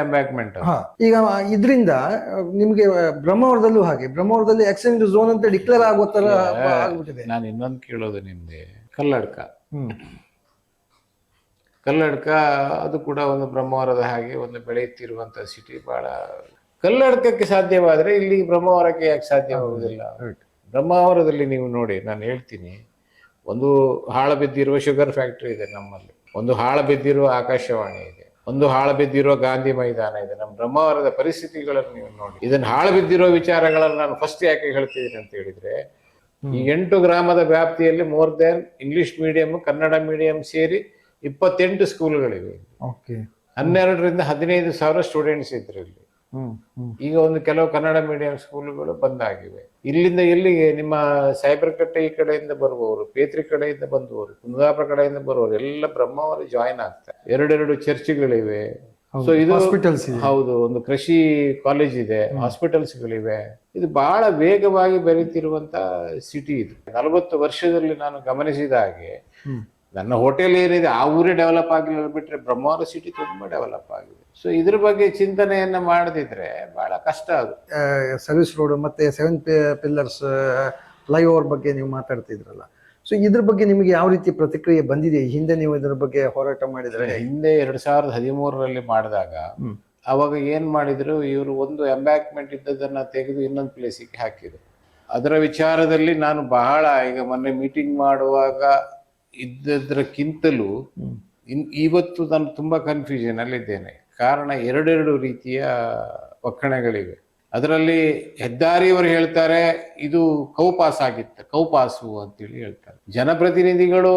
ಈಗ ಇದರಿಂದ ನಿಮ್ಗೆ ಬ್ರಹ್ಮಾವರದಲ್ಲೂ ಹಾಗೆ ಬ್ರಹ್ಮಾವರದಲ್ಲಿ ಎಕ್ಸ್ಚೇಂಜ್ ಝೋನ್ ಅಂತ ಡಿಕ್ಲೇರ್ ಆಗೋ ತರ ಆಗ್ಬಿಟ್ಟಿದೆ. ನಾನು ಇನ್ನೊಂದು ಕೇಳೋದು ನಿಮ್ದೆ ಕಲ್ಲಡ್ಕ. ಕಲ್ಲಡ್ಕ ಅದು ಕೂಡ ಒಂದು ಬ್ರಹ್ಮಾವರದ ಹಾಗೆ ಒಂದು ಬೆಳೆಯುತ್ತಿರುವಂತಹ ಸಿಟಿ ಬಹಳ ಕನ್ನಡಕಕ್ಕೆ ಸಾಧ್ಯವಾದ್ರೆ ಇಲ್ಲಿ ಬ್ರಹ್ಮಾವರಕ್ಕೆ ಯಾಕೆ ಸಾಧ್ಯವಾಗುವುದಿಲ್ಲ? ಬ್ರಹ್ಮಾವರದಲ್ಲಿ ನೀವು ನೋಡಿ ನಾನು ಹೇಳ್ತೀನಿ ಒಂದು ಹಾಳ ಬಿದ್ದಿರುವ ಶುಗರ್ ಫ್ಯಾಕ್ಟರಿ ಇದೆ ನಮ್ಮಲ್ಲಿ ಒಂದು ಹಾಳ ಬಿದ್ದಿರುವ ಆಕಾಶವಾಣಿ ಇದೆ ಒಂದು ಹಾಳ ಬಿದ್ದಿರುವ ಗಾಂಧಿ ಮೈದಾನ ಇದೆ ನಮ್ಮ ಬ್ರಹ್ಮಾವರದ ಪರಿಸ್ಥಿತಿಗಳನ್ನು ನೀವು ನೋಡಿ. ಇದನ್ನ ಹಾಳ ಬಿದ್ದಿರುವ ವಿಚಾರಗಳನ್ನು ನಾನು ಫಸ್ಟ್ ಯಾಕೆ ಹೇಳ್ತಿದ್ದೀನಿ ಅಂತ ಹೇಳಿದ್ರೆ ಈ ಎಂಟು ಗ್ರಾಮದ ವ್ಯಾಪ್ತಿಯಲ್ಲಿ more than English medium Kannada medium ಸೇರಿ ಇಪ್ಪತ್ತೆಂಟು ಸ್ಕೂಲ್ಗಳಿವೆ ಓಕೆ. ಹನ್ನೆರಡರಿಂದ ಹದಿನೈದು ಸಾವಿರ ಸ್ಟೂಡೆಂಟ್ಸ್ ಇದ್ರು ಇಲ್ಲಿ. ಹ್ಮ್ ಹ್ಮ್. ಈಗ ಒಂದು ಕೆಲವು ಕನ್ನಡ ಮೀಡಿಯಂ ಸ್ಕೂಲ್ಗಳು ಬಂದಾಗಿವೆ. ಇಲ್ಲಿಂದ ಎಲ್ಲಿಗೆ? ನಿಮ್ಮ ಸೈಬರ್ ಕಟ್ಟೆ ಈ ಕಡೆಯಿಂದ ಬರುವವರು ಪೇತ್ರಿ ಕಡೆಯಿಂದ ಬಂದವರು ಕುಂದಾಪುರ ಕಡೆಯಿಂದ ಬರುವವರು ಎಲ್ಲ ಬ್ರಹ್ಮಾವರ ಜಾಯಿನ್ ಆಗ್ತಾರೆ. ಎರಡೆರಡು ಚರ್ಚ್ಗಳಿವೆ ಸೊ ಇದು ಹಾಸ್ಪಿಟಲ್ಸ್ ಹೌದು ಒಂದು ಕೃಷಿ ಕಾಲೇಜ್ ಇದೆ ಹಾಸ್ಪಿಟಲ್ಸ್ಗಳಿವೆ ಇದು ಬಹಳ ವೇಗವಾಗಿ ಬೆರೀತಿರುವಂತ ಸಿಟಿ ಇದು. ನಲವತ್ತು ವರ್ಷದಲ್ಲಿ ನಾನು ಗಮನಿಸಿದ ಹಾಗೆ. ನನ್ನ ಹೋಟೆಲ್ ಏನಿದೆ ಆ ಊರೇ ಡೆವಲಪ್ ಆಗಿಲ್ಲ ಬಿಟ್ರೆ ಬ್ರಹ್ಮಾವರ ಸಿಟಿ ತುಂಬಾ ಡೆವಲಪ್ ಆಗಿದೆ. ಸೊ ಇದ್ರ ಬಗ್ಗೆ ಚಿಂತನೆಯನ್ನ ಮಾಡದಿದ್ರೆ ಬಹಳ ಕಷ್ಟ ಅದು. ಸರ್ವಿಸ್ ರೋಡ್ ಮತ್ತೆ ಸೆವೆನ್ ಪಿಲ್ಲರ್ಸ್ ಫ್ಲೈಓವರ್ ಬಗ್ಗೆ ನೀವು ಮಾತಾಡ್ತಿದ್ರಲ್ಲ. ಸೊ ಇದ್ರ ಬಗ್ಗೆ ನಿಮಗೆ ಯಾವ ರೀತಿ ಪ್ರತಿಕ್ರಿಯೆ ಬಂದಿದೆ? ಹಿಂದೆ ನೀವು ಇದ್ರ ಬಗ್ಗೆ ಹೋರಾಟ ಮಾಡಿದ್ರೆ? ಹಿಂದೆ ಎರಡ್ ಸಾವಿರದ ಹದಿಮೂರರಲ್ಲಿ ಮಾಡಿದಾಗ. ಅವಾಗ ಏನ್ ಮಾಡಿದ್ರು ಇವರು ಒಂದು ಎಂಬ್ಯಾಕ್ಮೆಂಟ್ ಇದ್ದದನ್ನ ತೆಗೆದು ಇನ್ನೊಂದು ಪ್ಲೇಸಿಗೆ ಹಾಕಿದ್ರು. ಅದರ ವಿಚಾರದಲ್ಲಿ ನಾನು ಬಹಳ ಈಗ ಮೊನ್ನೆ ಮೀಟಿಂಗ್ ಮಾಡುವಾಗ ಇದ್ದದ್ರಕ್ಕಿಂತಲೂ ಇನ್ ಇವತ್ತು ನಾನು ತುಂಬಾ ಕನ್ಫ್ಯೂಷನ್ ಅಲ್ಲಿದ್ದೇನೆ. ಕಾರಣ ಎರಡೆರಡು ರೀತಿಯ ಒಕ್ಕಣೆಗಳಿವೆ. ಅದರಲ್ಲಿ ಹೆದ್ದಾರಿಯವರು ಹೇಳ್ತಾರೆ ಇದು ಕೌಪಾಸ್ ಆಗಿತ್ತು ಕೌಪಾಸು ಅಂತೇಳಿ ಹೇಳ್ತಾರೆ. ಜನಪ್ರತಿನಿಧಿಗಳು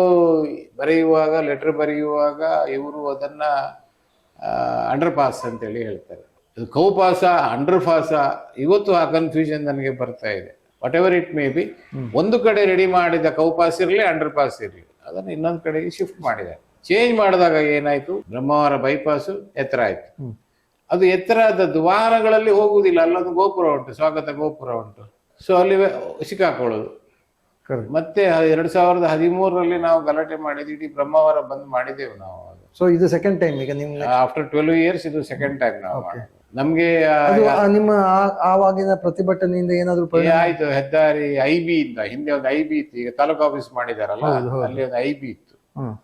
ಬರೆಯುವಾಗ ಲೆಟರ್ ಬರೆಯುವಾಗ ಇವರು ಅದನ್ನ ಅಂಡರ್ ಪಾಸ್ ಅಂತೇಳಿ ಹೇಳ್ತಾರೆ. ಇದು ಕೌಪಾಸ ಅಂಡರ್ ಪಾಸ ಇವತ್ತು ಆ ಕನ್ಫ್ಯೂಷನ್ ನನಗೆ ಬರ್ತಾ ಇದೆ. Whatever it may be ಒಂದು ಕಡೆ ರೆಡಿ ಮಾಡಿದ ಕೌಪಾಸ್ ಇರಲಿ ಅಂಡರ್ ಪಾಸ್ ಇರಲಿ. ಅದನ್ನು ಇನ್ನೊಂದು ಕಡೆಗೆ ಶಿಫ್ಟ್ ಮಾಡಿದೆ. ಚೇಂಜ್ ಮಾಡಿದಾಗ ಏನಾಯ್ತು? ಬ್ರಹ್ಮಾವರ ಬೈಪಾಸ್ ಎತ್ತರ ಆಯ್ತು. ಅದು ಎತ್ತರದ ದ್ವಾರಗಳಲ್ಲಿ ಹೋಗುವುದಿಲ್ಲ ಅಲ್ಲೊಂದು ಗೋಪುರ ಉಂಟು ಸ್ವಾಗತ ಗೋಪುರ ಉಂಟು. ಸೊ ಅಲ್ಲಿ ಸಿಕ್ಕಾಕೊಳ್ಳೋದು. ಮತ್ತೆ ಎರಡು ಸಾವಿರದ ಹದಿಮೂರರಲ್ಲಿ ನಾವು ಗಲಾಟೆ ಮಾಡಿದ್ವಿ ಇಡೀ ಬ್ರಹ್ಮಾವರ ಬಂದ್ ಮಾಡಿದ್ದೇವೆ ನಾವು. ಸೊ ಇದು ಸೆಕೆಂಡ್ ಟೈಮ್ ಈಗ ನಿಮ್ಮ ಆಫ್ಟರ್ ಟ್ವೆಲ್ವ್ ಇಯರ್ಸ್ ಇದು ಸೆಕೆಂಡ್ ಟೈಮ್ ನಾವು. ನಮ್ಗೆ ಆ, ಅದು ಆ ನಿಮ್ಮ ಆ- ಆವಾಗಿನ ಪ್ರತಿಭಟನೆಯಿಂದ ಏನಾದ್ರು ಪರಿಣಾಮ? ಆಯ್ತು ಹೆದ್ದಾರಿ ಐ ಬಿ ಇಂದ ಹಿಂದೆ ಒಂದು ಐ ಬಿ ಇತ್ತು ಈಗ ತಾಲೂಕು ಆಫೀಸ್ ಮಾಡಿದಾರಲ್ಲ ಹೌದು, ಹೌದು. ಅಲ್ಲಿ ಒಂದು ಐ ಬಿ ಇತ್ತು. ಹ್ಮ್.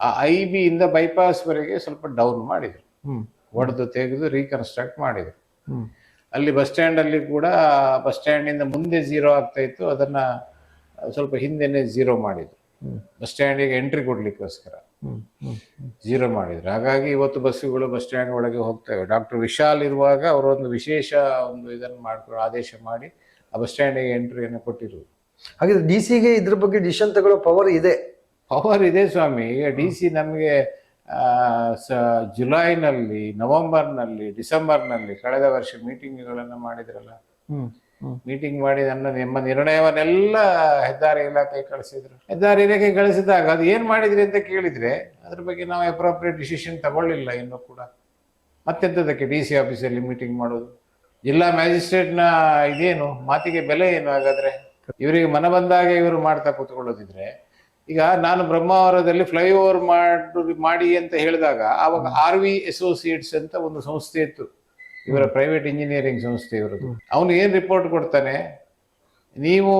ಆ ಐ ಬಿ ಇಂದ ಬೈಪಾಸ್ ವರೆಗೆ ಸ್ವಲ್ಪ ಡೌನ್ ಮಾಡಿದ್ರು. ಹ್ಮ್. ಒಡೆದು ತೆಗೆದು ರೀಕನ್ಸ್ಟ್ರಕ್ಟ್ ಮಾಡಿದ್ರು. ಹ್ಮ್. ಅಲ್ಲಿ ಬಸ್ ಸ್ಟ್ಯಾಂಡ್ ಅಲ್ಲಿ ಕೂಡ ಬಸ್ ಸ್ಟ್ಯಾಂಡ್ ಇಂದ ಮುಂದೆ ಝೀರೋ ಆಗ್ತಾ ಇತ್ತು ಅದನ್ನ ಸ್ವಲ್ಪ ಹಿಂದೆನೆ ಝೀರೋ ಮಾಡಿದ್ರು. ಬಸ್ ಸ್ಟ್ಯಾಂಡಿಗೆ ಎಂಟ್ರಿ ಕೊಡ್ಲಿಕ್ಕೋಸ್ಕರ. ಜೀರೋ ಮಾಡಿದ್ರು. ಹಾಗಾಗಿ ಇವತ್ತು ಬಸ್ಸುಗಳು ಬಸ್ ಸ್ಟ್ಯಾಂಡ್ ಒಳಗೆ ಹೋಗ್ತವೆ. ಡಾಕ್ಟರ್ ವಿಶಾಲ್ ಇರುವಾಗ ಅವರೊಂದು ಒಂದು ವಿಶೇಷ ಒಂದು ಇದನ್ನು ಮಾಡ್ಕೊಂಡು ಆದೇಶ ಮಾಡಿ ಆ ಬಸ್ ಸ್ಟ್ಯಾಂಡಿಗೆ ಎಂಟ್ರಿಯನ್ನು ಕೊಟ್ಟಿರು ಹಾಗಿದ್ರೆ ಡಿ ಸಿಗೆ ಇದ್ರ ಬಗ್ಗೆ ಡಿಸಿಷನ್ ತಗೊಳ್ಳೋ ಪವರ್ ಇದೆ. ಪವರ್ ಇದೆ ಸ್ವಾಮಿ. ಈಗ ಡಿ ಸಿ ನಮಗೆ ಸ ಜುಲೈನಲ್ಲಿ ನವೆಂಬರ್ನಲ್ಲಿ ಡಿಸೆಂಬರ್ನಲ್ಲಿ ಕಳೆದ ವರ್ಷ ಮೀಟಿಂಗ್ಗಳನ್ನು ಮಾಡಿದ್ರಲ್ಲ. ಮೀಟಿಂಗ್ ಮಾಡಿ ನನ್ನ ನಿಮ್ಮ ನಿರ್ಣಯವನ್ನೆಲ್ಲ ಹೆದ್ದಾರಿ ಇಲಾಖೆ ಕಳಿಸಿದ್ರು. ಹೆದ್ದಾರಿ ಇಲಾಖೆ ಕಳಿಸಿದಾಗ ಅದು ಏನ್ ಮಾಡಿದ್ರಿ ಅಂತ ಕೇಳಿದ್ರೆ ಅದ್ರ ಬಗ್ಗೆ ನಾವು ಅಪ್ರೋಪ್ರಿಯೇಟ್ ಡಿಸಿಷನ್ ತಗೊಳ್ಳಿಲ್ಲ ಇನ್ನೂ ಕೂಡ. ಮತ್ತೆಂತದಕ್ಕೆ ಡಿ ಸಿ ಆಫೀಸಲ್ಲಿ ಮೀಟಿಂಗ್ ಮಾಡೋದು? ಜಿಲ್ಲಾ ಮ್ಯಾಜಿಸ್ಟ್ರೇಟ್ನ ಇದೇನು? ಮಾತಿಗೆ ಬೆಲೆ ಏನು ಹಾಗಾದ್ರೆ? ಇವರಿಗೆ ಮನ ಬಂದಾಗ ಇವರು ಮಾಡ್ತಾ ಕೂತ್ಕೊಳ್ಳೋದಿದ್ರೆ ಈಗ ನಾನು ಬ್ರಹ್ಮಾವರದಲ್ಲಿ ಫ್ಲೈಓವರ್ ಮಾಡಿ ಮಾಡಿ ಅಂತ ಹೇಳಿದಾಗ ಆವಾಗ ಆರ್ ವಿ ಅಸೋಸಿಯೇಟ್ಸ್ ಅಂತ ಒಂದು ಸಂಸ್ಥೆ ಇತ್ತು. ಇವರ ಪ್ರೈವೇಟ್ ಇಂಜಿನಿಯರಿಂಗ್ ಸಂಸ್ಥೆ ಇವರದ್ದು. ಅವನು ಏನು ರಿಪೋರ್ಟ್ ಕೊಡ್ತಾನೆ? ನೀವು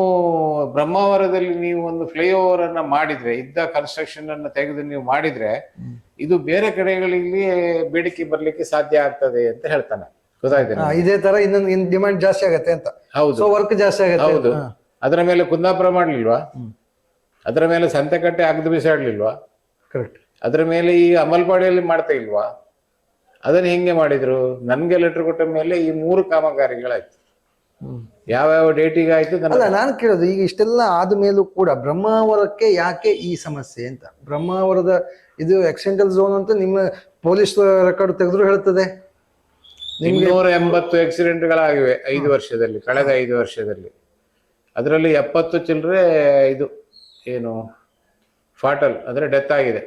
ಬ್ರಹ್ಮಾವರದಲ್ಲಿ ನೀವು ಒಂದು ಫ್ಲೈಓವರ್ ಅನ್ನ ಮಾಡಿದ್ರೆ ಇದ್ದ ಕನ್ಸ್ಟ್ರಕ್ಷನ್ ಅನ್ನ ತೆಗೆದು ನೀವು ಮಾಡಿದ್ರೆ ಇದು ಬೇರೆ ಕಡೆಗಳಲ್ಲಿ ಬೇಡಿಕೆ ಬರ್ಲಿಕ್ಕೆ ಸಾಧ್ಯ ಆಗ್ತದೆ ಅಂತ ಹೇಳ್ತಾನೆ. ಗೊತ್ತಾಯ್ತು ಇದೇ ತರ ಇನ್ನೊಂದು ಇನ್ ಡಿಮಾಂಡ್ ಜಾಸ್ತಿ ಆಗತ್ತೆ ಅಂತ. ಹೌದು. ಸೊ ವರ್ಕ್ ಜಾಸ್ತಿ ಆಗುತ್ತೆ ಹೌದು. ಅದರ ಮೇಲೆ ಕುಂದಾಪುರ ಮಾಡ್ಲಿಲ್ವಾ? ಅದರ ಮೇಲೆ ಸಂತೆಕಟ್ಟೆ ಅಗ್ದು ಬಿಸಾಡ್ಲಿಲ್ವಾ? ಕರೆಕ್ಟ್ ಅದರ ಮೇಲೆ ಈ ಅಮಲ್ಪಾಡಿಯಲ್ಲಿ ಮಾಡ್ತಾ ಇಲ್ವಾ? ಅದನ್ನ ಹೆಂಗೆ ಮಾಡಿದ್ರು? ನನ್ಗೆ ಲೆಟರ್ ಕೊಟ್ಟ ಮೇಲೆ ಈ ಮೂರು ಕಾಮಗಾರಿಗಳಾಯ್ತು. ಯಾವ್ಯಾವ ಡೇಟಿಗೆ ಆಯ್ತು ಅಲ್ಲ ನಾನು ಕೇಳೋದು ಈಗ ಇಷ್ಟೆಲ್ಲ ಆದ ಮೇಲೂ ಕೂಡ ಬ್ರಹ್ಮಾವರಕ್ಕೆ ಯಾಕೆ ಈ ಸಮಸ್ಯೆ ಅಂತ? ಬ್ರಹ್ಮಾವರದ ಇದು ಎಕ್ಸೆಂಟಲ್ ಝೋನ್ ಅಂತ ನಿಮ್ಮ ಪೊಲೀಸ್ ರೆಕಾರ್ಡ್ ತೆಗೆದ್ರು ಹೇಳ್ತದೆ. ಇನ್ನೂರ ಎಂಬತ್ತು ಆಕ್ಸಿಡೆಂಟ್ಗಳಾಗಿವೆ ಐದು ವರ್ಷದಲ್ಲಿ ಕಳೆದ ಐದು ವರ್ಷದಲ್ಲಿ. ಅದರಲ್ಲಿ ಎಪ್ಪತ್ತು ಚಿಲ್ಲರೆ ಇದು ಏನು ಫಾಟಲ್ ಅಂದರೆ ಡೆತ್ ಆಗಿದೆ.